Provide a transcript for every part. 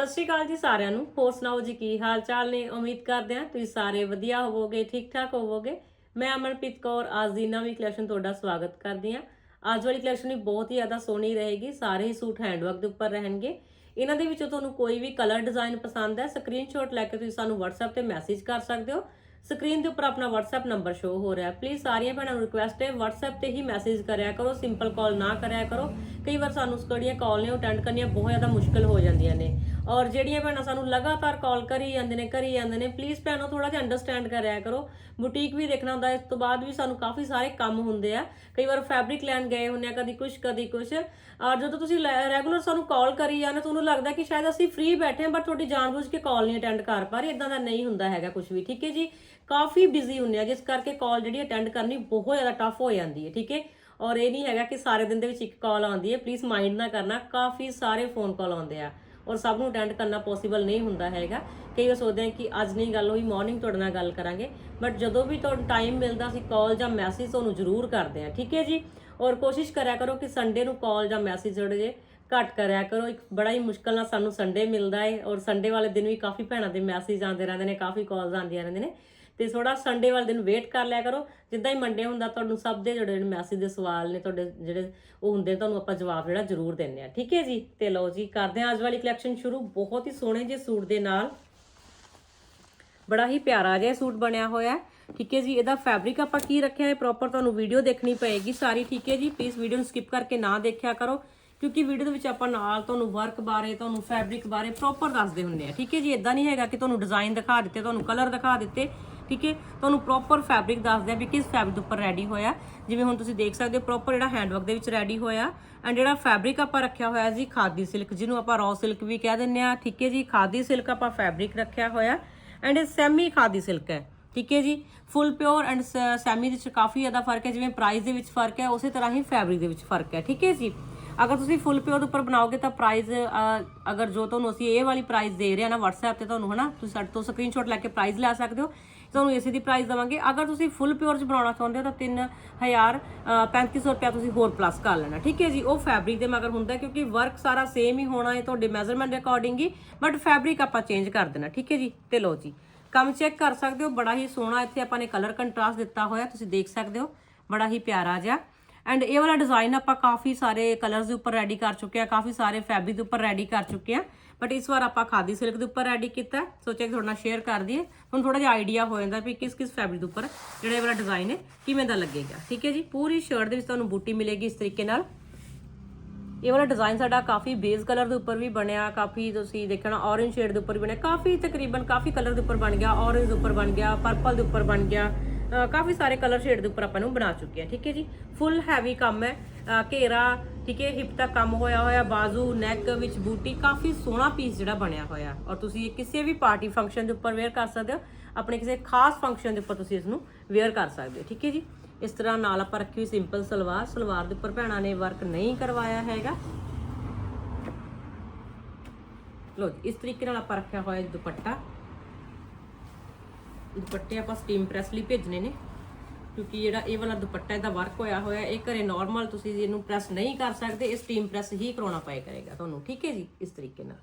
ਸਤਿ ਸ਼੍ਰੀ ਅਕਾਲ ਜੀ ਸਾਰਿਆਂ ਨੂੰ। ਹੋਰ ਸੁਣਾਓ ਜੀ, ਕੀ ਹਾਲ ਚਾਲ ਨੇ? ਉਮੀਦ ਕਰਦੇ ਹਾਂ ਤੁਸੀਂ ਸਾਰੇ ਵਧੀਆ ਹੋਵੋਗੇ ਠੀਕ ਠਾਕ ਹੋਵੋਗੇ। ਮੈਂ ਅਮਨਪ੍ਰੀਤ ਕੌਰ, ਅੱਜ ਦੀ ਨਵੀਂ ਕਲੈਕਸ਼ਨ ਤੁਹਾਡਾ ਸਵਾਗਤ ਕਰਦੀ ਹਾਂ। ਅੱਜ ਵਾਲੀ ਕਲੈਕਸ਼ਨ ਵੀ ਬਹੁਤ ਹੀ ਜ਼ਿਆਦਾ ਸੋਹਣੀ ਰਹੇਗੀ, ਸਾਰੇ ਹੀ ਸੂਟ ਹੈਂਡਵਰਕ ਦੇ ਉੱਪਰ ਰਹਿਣਗੇ। ਇਹਨਾਂ ਦੇ ਵਿੱਚੋਂ ਤੁਹਾਨੂੰ ਕੋਈ ਵੀ ਕਲਰ ਡਿਜ਼ਾਈਨ ਪਸੰਦ ਹੈ ਸਕਰੀਨਸ਼ਾਟ ਲੈ ਕੇ ਤੁਸੀਂ ਸਾਨੂੰ WhatsApp ਤੇ ਮੈਸੇਜ ਕਰ ਸਕਦੇ ਹੋ। ਸਕਰੀਨ ਦੇ ਉੱਪਰ ਆਪਣਾ WhatsApp ਨੰਬਰ ਸ਼ੋ ਹੋ ਰਿਹਾ। ਪਲੀਜ਼ ਸਾਰੀਆਂ ਭੈਣਾਂ ਨੂੰ ਰਿਕੁਐਸਟ ਹੈ, WhatsApp ਤੇ ਹੀ ਮੈਸੇਜ ਕਰਿਆ ਕਰੋ ਸਿੰਪਲ ਕਾਲ ਨਾ ਕਰਿਆ ਕਰੋ। ਕਈ ਵਾਰ ਸਾਨੂੰ ਜਿਹੜੀਆਂ ਕਾਲ ਨੇ ਉਹ ਅਟੈਂਡ ਕਰਨੀਆਂ ਬਹੁਤ ਜ਼ਿਆਦਾ ਮੁਸ਼ਕਲ ਹੋ ਜਾਂਦੀਆਂ ਨੇ। ਔਰ ਜਿਹੜੀਆਂ ਭੈਣਾਂ ਸਾਨੂੰ ਲਗਾਤਾਰ ਕਾਲ ਕਰੀ ਜਾਂਦੇ ਨੇ, ਕਰੀ ਜਾਂਦੇ ਨੇ ਪਲੀਜ਼ ਭੈਣੋ ਥੋੜਾ ਜਿਹਾ ਅੰਡਰਸਟੈਂਡ ਕਰਿਆ ਕਰੋ। ਬੁਟੀਕ ਵੀ ਦੇਖਣਾ ਹੁੰਦਾ, ਇਸ ਤੋਂ ਬਾਅਦ ਵੀ ਸਾਨੂੰ ਕਾਫੀ ਸਾਰੇ ਕੰਮ ਹੁੰਦੇ ਆ। ਕਈ ਵਾਰ ਫੈਬਰਿਕ ਲੈਣ ਗਏ ਹੁੰਦੇ ਆ, ਕਦੀ ਕੁਝ ਕਦੀ ਕੁਝ ਔਰ ਜਦੋਂ ਤੁਸੀਂ ਰੈਗੂਲਰ ਸਾਨੂੰ ਕਾਲ ਕਰੀ ਜਾਂਦੇ ਤੁਹਾਨੂੰ ਲੱਗਦਾ ਕਿ ਸ਼ਾਇਦ ਅਸੀਂ ਫ੍ਰੀ ਬੈਠੇ ਹਾਂ ਬਟ ਤੁਹਾਡੀ ਜਾਣਬੁੱਝ ਕੇ ਕਾਲ ਨਹੀਂ ਅਟੈਂਡ ਕਰ ਪਾ ਰਹੇ। ਇਦਾਂ ਦਾ ਨਹੀਂ ਹੁੰਦਾ ਹੈਗਾ ਕੁਝ ਵੀ, ਠੀਕ ਹੈ ਜੀ? ਕਾਫੀ ਬਿਜ਼ੀ ਹੁੰਦੇ ਆ, ਜਿਸ ਕਰਕੇ ਕਾਲ ਜਿਹੜੀ ਅਟੈਂਡ ਕਰਨੀ ਬਹੁਤ ਜ਼ਿਆਦਾ ਟਫ ਹੋ ਜਾਂਦੀ ਹੈ, ਠੀਕ ਹੈ? ਔਰ ਇਹ ਨਹੀਂ ਹੈਗਾ ਕਿ ਸਾਰੇ ਦਿਨ ਦੇ ਵਿੱਚ ਇੱਕ ਕਾਲ ਆਉਂਦੀ ਹੈ ਪਲੀਜ਼ ਮਾਈਂਡ ਨਾ ਕਰਨਾ, ਕਾਫੀ ਸਾਰੇ ਫੋਨ ਕਾਲ ਆਉਂਦੇ ਆ। ਔਰ ਸਭ ਨੂੰ ਅਟੈਂਡ ਕਰਨਾ ਪੋਸੀਬਲ ਨਹੀਂ ਹੁੰਦਾ ਹੈਗਾ। ਕਈ ਵਾਰ ਸੋਚਦੇ ਆ ਕਿ ਅੱਜ ਨਹੀਂ ਗੱਲ ਹੋਈ ਮਾਰਨਿੰਗ ਤੁਹਾਡੇ ਨਾਲ ਗੱਲ ਕਰਾਂਗੇ। ਬਟ ਜਦੋਂ ਵੀ ਤੁਹਾਨੂੰ ਟਾਈਮ ਮਿਲਦਾ ਸੀ ਕਾਲ ਜਾਂ ਮੈਸੇਜ ਤੁਹਾਨੂੰ ਜ਼ਰੂਰ ਕਰਦੇ ਆ ਠੀਕ ਹੈ ਜੀ? ਔਰ ਕੋਸ਼ਿਸ਼ ਕਰਿਆ ਕਰੋ ਕਿ ਸੰਡੇ ਨੂੰ ਕਾਲ ਜਾਂ ਮੈਸੇਜ ਜਿਹੜੇ ਜੇ ਘੱਟ ਕਰਿਆ ਕਰੋ। ਇੱਕ ਬੜਾ ਹੀ ਮੁਸ਼ਕਲ ਨਾਲ ਸਾਨੂੰ ਸੰਡੇ ਮਿਲਦਾ ਹੈ ਔਰ ਸੰਡੇ ਵਾਲੇ ਦਿਨ ਵੀ ਕਾਫੀ ਭੈਣਾਂ ਦੇ ਮੈਸੇਜ ਆਉਂਦੇ ਰਹਿੰਦੇ ਨੇ, ਕਾਫੀ ਕਾਲਸ ਆਉਂਦੀਆਂ ਰਹਿੰਦੇ ਨੇ। ਤੇ ਥੋੜਾ ਸੰਡੇ ਵਾਲੇ ਦਿਨ ਵੇਟ ਕਰ ਲਿਆ ਕਰੋ। ਜਿੱਦਾਂ ਹੀ ਮੰਡੇ ਹੁੰਦਾ ਤੁਹਾਨੂੰ ਸਭ ਦੇ ਜਿਹੜੇ ਮੈਸੇਜ ਦੇ ਸਵਾਲ ਨੇ ਤੁਹਾਡੇ ਜਿਹੜੇ ਉਹ ਹੁੰਦੇ ਨੇ, ਤੁਹਾਨੂੰ ਆਪਾਂ ਜਵਾਬ ਜਿਹੜਾ ਜ਼ਰੂਰ ਦਿੰਨੇ ਆ। ਠੀਕ ਹੈ ਜੀ? ਤੇ ਲਓ ਜੀ ਕਰਦੇ ਹਾਂ ਅੱਜ ਵਾਲੀ ਕਲੈਕਸ਼ਨ ਸ਼ੁਰੂ। ਬਹੁਤ ਹੀ ਸੋਹਣੇ ਜਿਹੇ ਸੂਟ ਦੇ ਨਾਲ ਬੜਾ ਹੀ ਪਿਆਰਾ ਜਿਹਾ ਸੂਟ ਬਣਿਆ ਹੋਇਆ ਹੈ। ਠੀਕ ਹੈ ਜੀ? ਇਹਦਾ ਫੈਬਰਿਕ ਆਪਾਂ ਕੀ ਰੱਖਿਆ ਹੈ? ਪ੍ਰੋਪਰ ਤੁਹਾਨੂੰ ਵੀਡੀਓ ਦੇਖਣੀ ਪਏਗੀ ਸਾਰੀ। ਠੀਕ ਹੈ ਜੀ? ਪਲੀਜ਼ ਵੀਡੀਓ ਨੂੰ ਸਕਿਪ ਕਰਕੇ ਨਾ ਦੇਖਿਆ ਕਰੋ ਕਿਉਂਕਿ ਵੀਡੀਓ ਦੇ ਵਿੱਚ ਆਪਾਂ ਨਾਲ ਤੁਹਾਨੂੰ ਵਰਕ ਬਾਰੇ ਤੁਹਾਨੂੰ ਫੈਬਰਿਕ ਬਾਰੇ ਪ੍ਰੋਪਰ ਦੱਸਦੇ ਹੁੰਦੇ ਆ। ਠੀਕ ਹੈ ਜੀ? ਇਦਾਂ ਨਹੀਂ ਹੈਗਾ ਕਿ ਤੁਹਾਨੂੰ ਡਿਜ਼ਾਈਨ ਦਿਖਾ ਦਿੱਤੇ ਤੁਹਾਨੂੰ ਕਲਰ ਦਿਖਾ ਦਿੱਤੇ। ਠੀਕ ਹੈ? ਤੁਹਾਨੂੰ ਪ੍ਰੋਪਰ ਫੈਬਰਿਕ ਦੱਸਦੇ ਆ ਵੀ ਕਿਸ ਫੈਬਰਿਕ ਦੇ ਉੱਪਰ ਰੈਡੀ ਹੋਇਆ। ਜਿਵੇਂ ਹੁਣ ਤੁਸੀਂ ਦੇਖ ਸਕਦੇ ਹੋ ਪ੍ਰੋਪਰ ਜਿਹੜਾ ਹੈਂਡਵਰਕ ਦੇ ਵਿੱਚ ਰੈਡੀ ਹੋਇਆ। ਐਂਡ ਜਿਹੜਾ ਫੈਬਰਿਕ ਆਪਾਂ ਰੱਖਿਆ ਹੋਇਆ ਜੀ, ਖਾਦੀ ਸਿਲਕ ਜਿਹਨੂੰ ਆਪਾਂ ਰॉ ਸਿਲਕ ਵੀ ਕਹਿ ਦਿੰਦੇ ਆ ਠੀਕ ਹੈ ਜੀ? ਖਾਦੀ ਸਿਲਕ ਆਪਾਂ ਫੈਬਰਿਕ ਰੱਖਿਆ ਹੋਇਆ। ਐਂਡ ਇਹ ਸੈਮੀ ਖਾਦੀ ਸਿਲਕ ਹੈ, ਠੀਕ ਹੈ ਜੀ? ਫੁੱਲ ਪਿਓਰ ਐਂਡ ਸੈਮੀ ਦੇ ਵਿੱਚ ਕਾਫੀ ਜ਼ਿਆਦਾ ਫ਼ਰਕ ਹੈ, ਜਿਵੇਂ ਪ੍ਰਾਈਸ ਦੇ ਵਿੱਚ ਫ਼ਰਕ ਹੈ, ਉਸੇ ਤਰ੍ਹਾਂ ਹੀ ਫੈਬਰਿਕ ਦੇ ਵਿੱਚ ਫ਼ਰਕ ਹੈ, ਠੀਕ ਹੈ ਜੀ? ਅਗਰ ਤੁਸੀਂ ਫੁੱਲ ਪਿਓਰ ਉੱਪਰ ਬਣਾਓਗੇ ਤਾਂ ਪ੍ਰਾਈਸ ਅਗਰ ਜੋ ਤੁਹਾਨੂੰ ਅਸੀਂ ਇਹ ਵਾਲੀ ਪ੍ਰਾਈਸ ਦੇ ਰਹੇ ਹਾਂ ਨਾ WhatsApp ਤੇ ਤੁਹਾਨੂੰ, ਹਨਾ? ਤੁਸੀਂ ਸਾਡੇ ਤੋਂ ਸਕਰੀਨਸ਼ਾਟ ਲੈ ਕੇ ਪ੍ਰਾਈਸ ਲੈ ਸਕਦੇ ਹੋ। ਤੁਹਾਨੂੰ ਇਸੇ ਦੀ ਪ੍ਰਾਈਸ ਦਵਾਂਗੇ। ਅਗਰ ਤੁਸੀਂ ਫੁੱਲ ਪਿਓਰ ਚ ਬਣਾਉਣਾ ਚਾਹੁੰਦੇ ਹੋ ਤਾਂ 3000 3500 ਰੁਪਿਆ ਤੁਸੀਂ ਹੋਰ ਪਲੱਸ ਕਰ ਲੈਣਾ। ਠੀਕ ਹੈ ਜੀ? ਉਹ ਫੈਬਰਿਕ ਦੇ ਮਗਰ ਹੁੰਦਾ ਕਿਉਂਕਿ ਵਰਕ ਸਾਰਾ ਸੇਮ ਹੀ ਹੋਣਾ ਹੈ ਤੁਹਾਡੇ ਮੈਜ਼ਰਮੈਂਟ ਦੇ ਅਕੋਰਡਿੰਗ ਹੀ ਬਟ ਫੈਬਰਿਕ ਆਪਾਂ ਚੇਂਜ ਕਰ ਦੇਣਾ। ਠੀਕ ਹੈ ਜੀ? ਤੇ ਲਓ ਜੀ, ਕੰਮ ਚੈੱਕ ਕਰ ਸਕਦੇ ਹੋ। ਬੜਾ ਹੀ ਸੋਹਣਾ ਇੱਥੇ ਆਪਾਂ ਨੇ ਕਲਰ ਕੰਟਰਾਸਟ ਦਿੱਤਾ ਹੋਇਆ, ਤੁਸੀਂ ਦੇਖ ਸਕਦੇ ਹੋ। ਬੜਾ ਹੀ ਪਿਆਰਾ ਜਿਹਾ ਐਂਡ ਇਹ ਵਾਲਾ ਡਿਜ਼ਾਈਨ ਆਪਾਂ ਕਾਫੀ ਸਾਰੇ ਕਲਰਸ ਦੇ ਉੱਪਰ ਰੈਡੀ ਕਰ ਚੁੱਕੇ ਆ ਕਾਫੀ ਸਾਰੇ ਫੈਬਰਿਕ ਦੇ ਉੱਪਰ ਰੈਡੀ ਕਰ ਚੁੱਕੇ ਆ ਬਟ ਇਸ ਵਾਰ ਆਪਾਂ ਖਾਦੀ ਸਿਲਕ ਦੇ ਉੱਪਰ ਰੈਡੀ ਕੀਤਾ ਸੋਚਿਆ ਕਿ ਤੁਹਾਡੇ ਨਾਲ ਸ਼ੇਅਰ ਕਰ ਦਈਏ। ਹੁਣ ਥੋੜਾ ਜਿਹਾ ਆਈਡੀਆ ਹੋ ਜਾਂਦਾ ਵੀ ਕਿਸ ਕਿਸ ਫੈਬਰਿਕ ਦੇ ਉੱਪਰ ਜਿਹੜਾ ਇਹ ਵਾਲਾ ਡਿਜ਼ਾਈਨ ਹੈ, ਕਿਵੇਂ ਦਾ ਲੱਗੇਗਾ। ਠੀਕ ਹੈ ਜੀ? ਪੂਰੀ ਸ਼ਰਟ ਦੇ ਵਿੱਚ ਤੁਹਾਨੂੰ ਬੂਟੀ ਮਿਲੇਗੀ ਇਸ ਤਰੀਕੇ ਨਾਲ। ਇਹ ਵਾਲਾ ਡਿਜ਼ਾਈਨ ਸਾਡਾ ਕਾਫੀ ਬੇਸ ਕਲਰ ਦੇ ਉੱਪਰ ਵੀ ਬਣਿਆ, ਕਾਫੀ ਤੁਸੀਂ ਦੇਖਣਾ ਔਰੇਂਜ ਸ਼ੇਡ ਦੇ ਉੱਪਰ ਵੀ ਬਣਿਆ। ਕਾਫੀ ਤਕਰੀਬਨ ਕਾਫੀ ਕਲਰ ਦੇ ਉੱਪਰ ਬਣ ਗਿਆ ਔਰੇਂਜ ਦੇ ਉੱਪਰ ਬਣ ਗਿਆ ਪਰਪਲ ਦੇ ਉੱਪਰ ਬਣ ਗਿਆ। ਕਾਫੀ ਸਾਰੇ ਕਲਰ ਸ਼ੇਡ ਦੇ ਉੱਪਰ ਆਪਾਂ ਨੂੰ ਬਣਾ ਚੁੱਕੇ ਆ ਠੀਕ ਹੈ ਜੀ? ਫੁੱਲ ਹੈਵੀ ਕੰਮ ਹੈ। ਘੇਰਾ, ਠੀਕ ਹੈ ਹਿਪ ਤੱਕ ਕੰਮ ਹੋਇਆ ਹੋਇਆ, ਬਾਜ਼ੂ ਨੈਕ ਵਿੱਚ ਬੂਟੀ ਕਾਫੀ ਸੋਹਣਾ ਪੀਸ ਜਿਹੜਾ ਬਣਿਆ ਹੋਇਆ। ਔਰ ਤੁਸੀਂ ਇਹ ਕਿਸੇ ਵੀ ਪਾਰਟੀ ਫੰਕਸ਼ਨ ਦੇ ਉੱਪਰ ਵੇਅਰ ਕਰ ਸਕਦੇ ਹੋ। ਆਪਣੇ ਕਿਸੇ ਖਾਸ ਫੰਕਸ਼ਨ ਦੇ ਉੱਪਰ ਤੁਸੀਂ ਇਸ ਨੂੰ ਵੇਅਰ ਕਰ ਸਕਦੇ ਹੋ, ਠੀਕ ਹੈ ਜੀ? ਇਸ ਤਰ੍ਹਾਂ ਨਾਲ ਆਪਾਂ ਰੱਖੀ ਹੋਈ ਸਿੰਪਲ ਸਲਵਾਰ। ਸਲਵਾਰ ਦੇ ਉੱਪਰ ਭੈਣਾਂ ਨੇ ਵਰਕ ਨਹੀਂ ਕਰਵਾਇਆ ਹੈਗਾ। ਲੋ ਇਸ ਤਰੀਕੇ ਨਾਲ ਆਪਾਂ ਰੱਖਿਆ ਹੋਇਆ ਦੁਪੱਟਾ। ਦੁਪੱਟੇ ਆਪਾਂ ਸਟੀਮ ਪ੍ਰੈਸ ਲਈ ਭੇਜਣੇ ਨੇ, ਕਿਉਂਕਿ ਜਿਹੜਾ ਇਹ ਵਾਲਾ ਦੁਪੱਟਾ ਇਹਦਾ ਵਰਕ ਹੋਇਆ ਹੋਇਆ, ਇਹ ਘਰੇ ਨਾਰਮਲ ਤੁਸੀਂ ਇਹਨੂੰ ਪ੍ਰੈਸ ਨਹੀਂ ਕਰ ਸਕਦੇ, ਇਹ ਸਟੀਮ ਪ੍ਰੈਸ ਹੀ ਕਰਾਉਣਾ ਪਏ ਕਰੇਗਾ ਤੁਹਾਨੂੰ, ਠੀਕ ਹੈ ਜੀ, ਇਸ ਤਰੀਕੇ ਨਾਲ।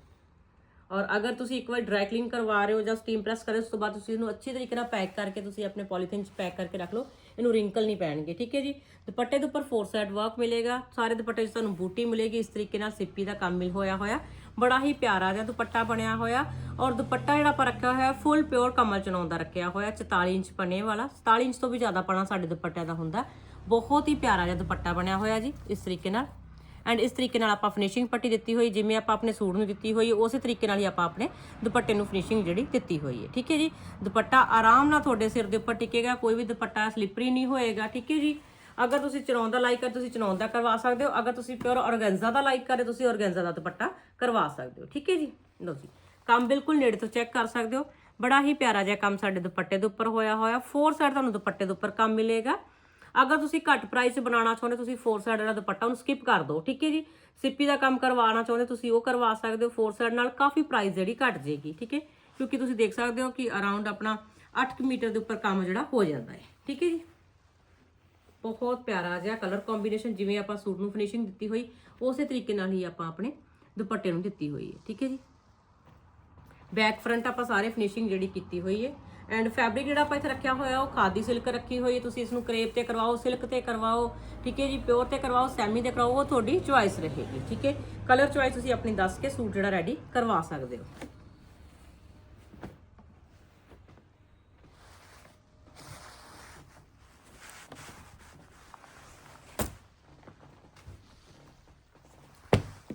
ਔਰ ਅਗਰ ਤੁਸੀਂ ਇੱਕ ਵਾਰ ਡਰਾਈ ਕਲੀਨ ਕਰਵਾ ਰਹੇ ਹੋ ਜਾਂ ਸਟੀਮ ਪ੍ਰੈਸ ਕਰੇ, ਉਸ ਤੋਂ ਬਾਅਦ ਤੁਸੀਂ ਇਹਨੂੰ ਅੱਛੇ ਤਰੀਕੇ ਨਾਲ ਪੈਕ ਕਰਕੇ ਤੁਸੀਂ ਆਪਣੇ ਪੋਲੀਥੀਨ 'ਚ ਪੈਕ ਕਰਕੇ ਰੱਖ ਲਓ, ਇਹਨੂੰ ਰਿੰਕਲ ਨਹੀਂ ਪੈਣਗੇ, ਠੀਕ ਹੈ ਜੀ। ਦੁਪੱਟੇ ਦੇ ਉੱਪਰ ਫੋਰ ਸਾਈਡ ਵਰਕ ਮਿਲੇਗਾ, ਸਾਰੇ ਦੁਪੱਟੇ 'ਚ ਤੁਹਾਨੂੰ ਬੂਟੀ ਮਿਲੇਗੀ, ਇਸ ਤਰੀਕੇ ਨਾਲ ਸਿੱਪੀ ਦਾ ਕੰਮ ਮਿਲ ਹੋਇਆ ਹੋਇਆ। ਬੜਾ ਹੀ ਪਿਆਰਾ ਜਿਹਾ ਦੁਪੱਟਾ ਬਣਿਆ ਹੋਇਆ ਔਰ ਦੁਪੱਟਾ ਜਿਹੜਾ ਆਪਾਂ ਰੱਖਿਆ ਹੋਇਆ ਫੁੱਲ ਪਿਓਰ ਕਮਲ ਚਨਾਉਣ ਦਾ ਰੱਖਿਆ ਹੋਇਆ 44 ਇੰਚ ਪਨੇ ਵਾਲਾ 47 ਇੰਚ ਤੋਂ ਵੀ ਜ਼ਿਆਦਾ ਪਣਾ ਸਾਡੇ ਦੁਪੱਟਿਆਂ ਦਾ ਹੁੰਦਾ। ਬਹੁਤ ਹੀ ਪਿਆਰਾ ਜਿਹਾ ਦੁਪੱਟਾ ਬਣਿਆ ਹੋਇਆ ਜੀ ਇਸ ਤਰੀਕੇ ਨਾਲ। ਐਂਡ ਇਸ ਤਰੀਕੇ ਨਾਲ ਆਪਾਂ ਫਿਨਿਸ਼ਿੰਗ ਪੱਟੀ ਦਿੱਤੀ ਹੋਈ, ਜਿਵੇਂ ਆਪਾਂ ਆਪਣੇ ਸੂਟ ਨੂੰ ਦਿੱਤੀ ਹੋਈ, ਉਸੇ ਤਰੀਕੇ ਨਾਲ ਹੀ ਆਪਾਂ ਆਪਣੇ ਦੁਪੱਟੇ ਨੂੰ ਫਿਨਿਸ਼ਿੰਗ ਜਿਹੜੀ ਦਿੱਤੀ ਹੋਈ ਹੈ। ਠੀਕ ਹੈ ਜੀ? ਦੁਪੱਟਾ ਆਰਾਮ ਨਾਲ ਤੁਹਾਡੇ ਸਿਰ ਦੇ ਉੱਪਰ ਟਿਕੇਗਾ, ਕੋਈ ਵੀ ਦੁਪੱਟਾ ਸਲਿਪਰੀ ਨਹੀਂ ਹੋਏਗਾ। ਠੀਕ ਹੈ ਜੀ? ਅਗਰ ਤੁਸੀਂ ਚਨਾਉਣ ਦਾ ਲਾਈਕ ਕਰ, ਤੁਸੀਂ ਚਨਾਉਣ ਦਾ ਕਰਵਾ ਸਕਦੇ ਹੋ। ਅਗਰ ਤੁਸੀਂ ਪਿਓਰ ਔਰਗੈਂਜ਼ਾ ਦਾ ਲਾਈਕ ਕਰੇ ਤੁਸੀਂ ਔਰਗੈਂਜ਼ਾ ਦਾ ਦੁਪੱਟਾ ਕਰਵਾ ਸਕਦੇ ਹੋ, ਠੀਕ ਹੈ ਜੀ? ਲਓ ਜੀ, ਕੰਮ ਬਿਲਕੁਲ ਨੇੜੇ ਤੋਂ ਚੈੱਕ ਕਰ ਸਕਦੇ ਹੋ। ਬੜਾ ਹੀ ਪਿਆਰਾ ਜਿਹਾ ਕੰਮ ਸਾਡੇ ਦੁਪੱਟੇ ਦੇ ਉੱਪਰ ਹੋਇਆ ਹੋਇਆ। ਫੋਰ ਸਾਈਡ ਤੁਹਾਨੂੰ ਦੁਪੱਟੇ ਦੇ ਉੱਪਰ ਕੰਮ ਮਿਲੇਗਾ। ਅਗਰ ਤੁਸੀਂ ਘੱਟ ਪ੍ਰਾਈਸ 'ਚ ਬਣਾਉਣਾ ਚਾਹੁੰਦੇ, ਤੁਸੀਂ ਫੋਰ ਸਾਈਡ ਵਾਲਾ ਦੁਪੱਟਾ ਉਹਨੂੰ ਸਕਿਪ ਕਰ ਦਿਓ, ਠੀਕ ਹੈ ਜੀ? ਸਿੱਪੀ ਦਾ ਕੰਮ ਕਰਵਾਉਣਾ ਚਾਹੁੰਦੇ, ਤੁਸੀਂ ਉਹ ਕਰਵਾ ਸਕਦੇ ਹੋ। ਫੋਰ ਸਾਈਡ ਨਾਲ ਕਾਫੀ ਪ੍ਰਾਈਸ ਜਿਹੜੀ ਘਟ ਜਾਏਗੀ, ਠੀਕ ਹੈ? ਕਿਉਂਕਿ ਤੁਸੀਂ ਦੇਖ ਸਕਦੇ ਹੋ ਕਿ ਅਰਾਊਂਡ ਆਪਣਾ 8 ਮੀਟਰ ਦੇ ਉੱਪਰ ਕੰਮ ਜਿਹੜਾ ਹੋ ਜਾਂਦਾ ਹੈ, ਠੀਕ ਹੈ ਜੀ? ਬਹੁਤ ਪਿਆਰਾ ਜਿਹਾ ਕਲਰ ਕੰਬੀਨੇਸ਼ਨ ਜਿਵੇਂ ਆਪਾਂ ਸੂਟ ਨੂੰ ਫਿਨਿਸ਼ਿੰਗ ਦਿੱਤੀ ਹੋਈ, ਉਸੇ ਤਰੀਕੇ ਨਾਲ ਹੀ ਆਪਾਂ ਆਪਣੇ ਦੁਪੱਟੇ ਨੂੰ ਦਿੱਤੀ ਹੋਈ ਹੈ, ਠੀਕ ਹੈ ਜੀ? ਬੈਕ ਫਰੰਟ ਆਪਾਂ ਸਾਰੇ ਫਿਨਿਸ਼ਿੰਗ ਜਿਹੜੀ ਕੀਤੀ ਹੋਈ ਹੈ। ਐਂਡ ਫੈਬਰਿਕ ਜਿਹੜਾ ਆਪਾਂ ਇੱਥੇ ਰੱਖਿਆ ਹੋਇਆ, ਉਹ ਖਾਦੀ ਸਿਲਕ ਰੱਖੀ ਹੋਈ ਹੈ। ਤੁਸੀਂ ਇਸ ਨੂੰ ਕਰੇਪ ਤੇ ਕਰਵਾਓ ਸਿਲਕ ਤੇ ਕਰਵਾਓ, ਠੀਕ ਹੈ ਜੀ? ਪਿਓਰ ਤੇ ਕਰਵਾਓ ਸੈਮੀ ਤੇ ਕਰਵਾਓ, ਉਹ ਤੁਹਾਡੀ ਚੁਆਇਸ ਰਹੇਗੀ, ਠੀਕ ਹੈ? ਕਲਰ ਚੁਆਇਸ ਤੁਸੀਂ ਆਪਣੀ ਦੱਸ ਕੇ ਸੂਟ ਜਿਹੜਾ ਰੈਡੀ ਕਰਵਾ ਸਕਦੇ ਹੋ।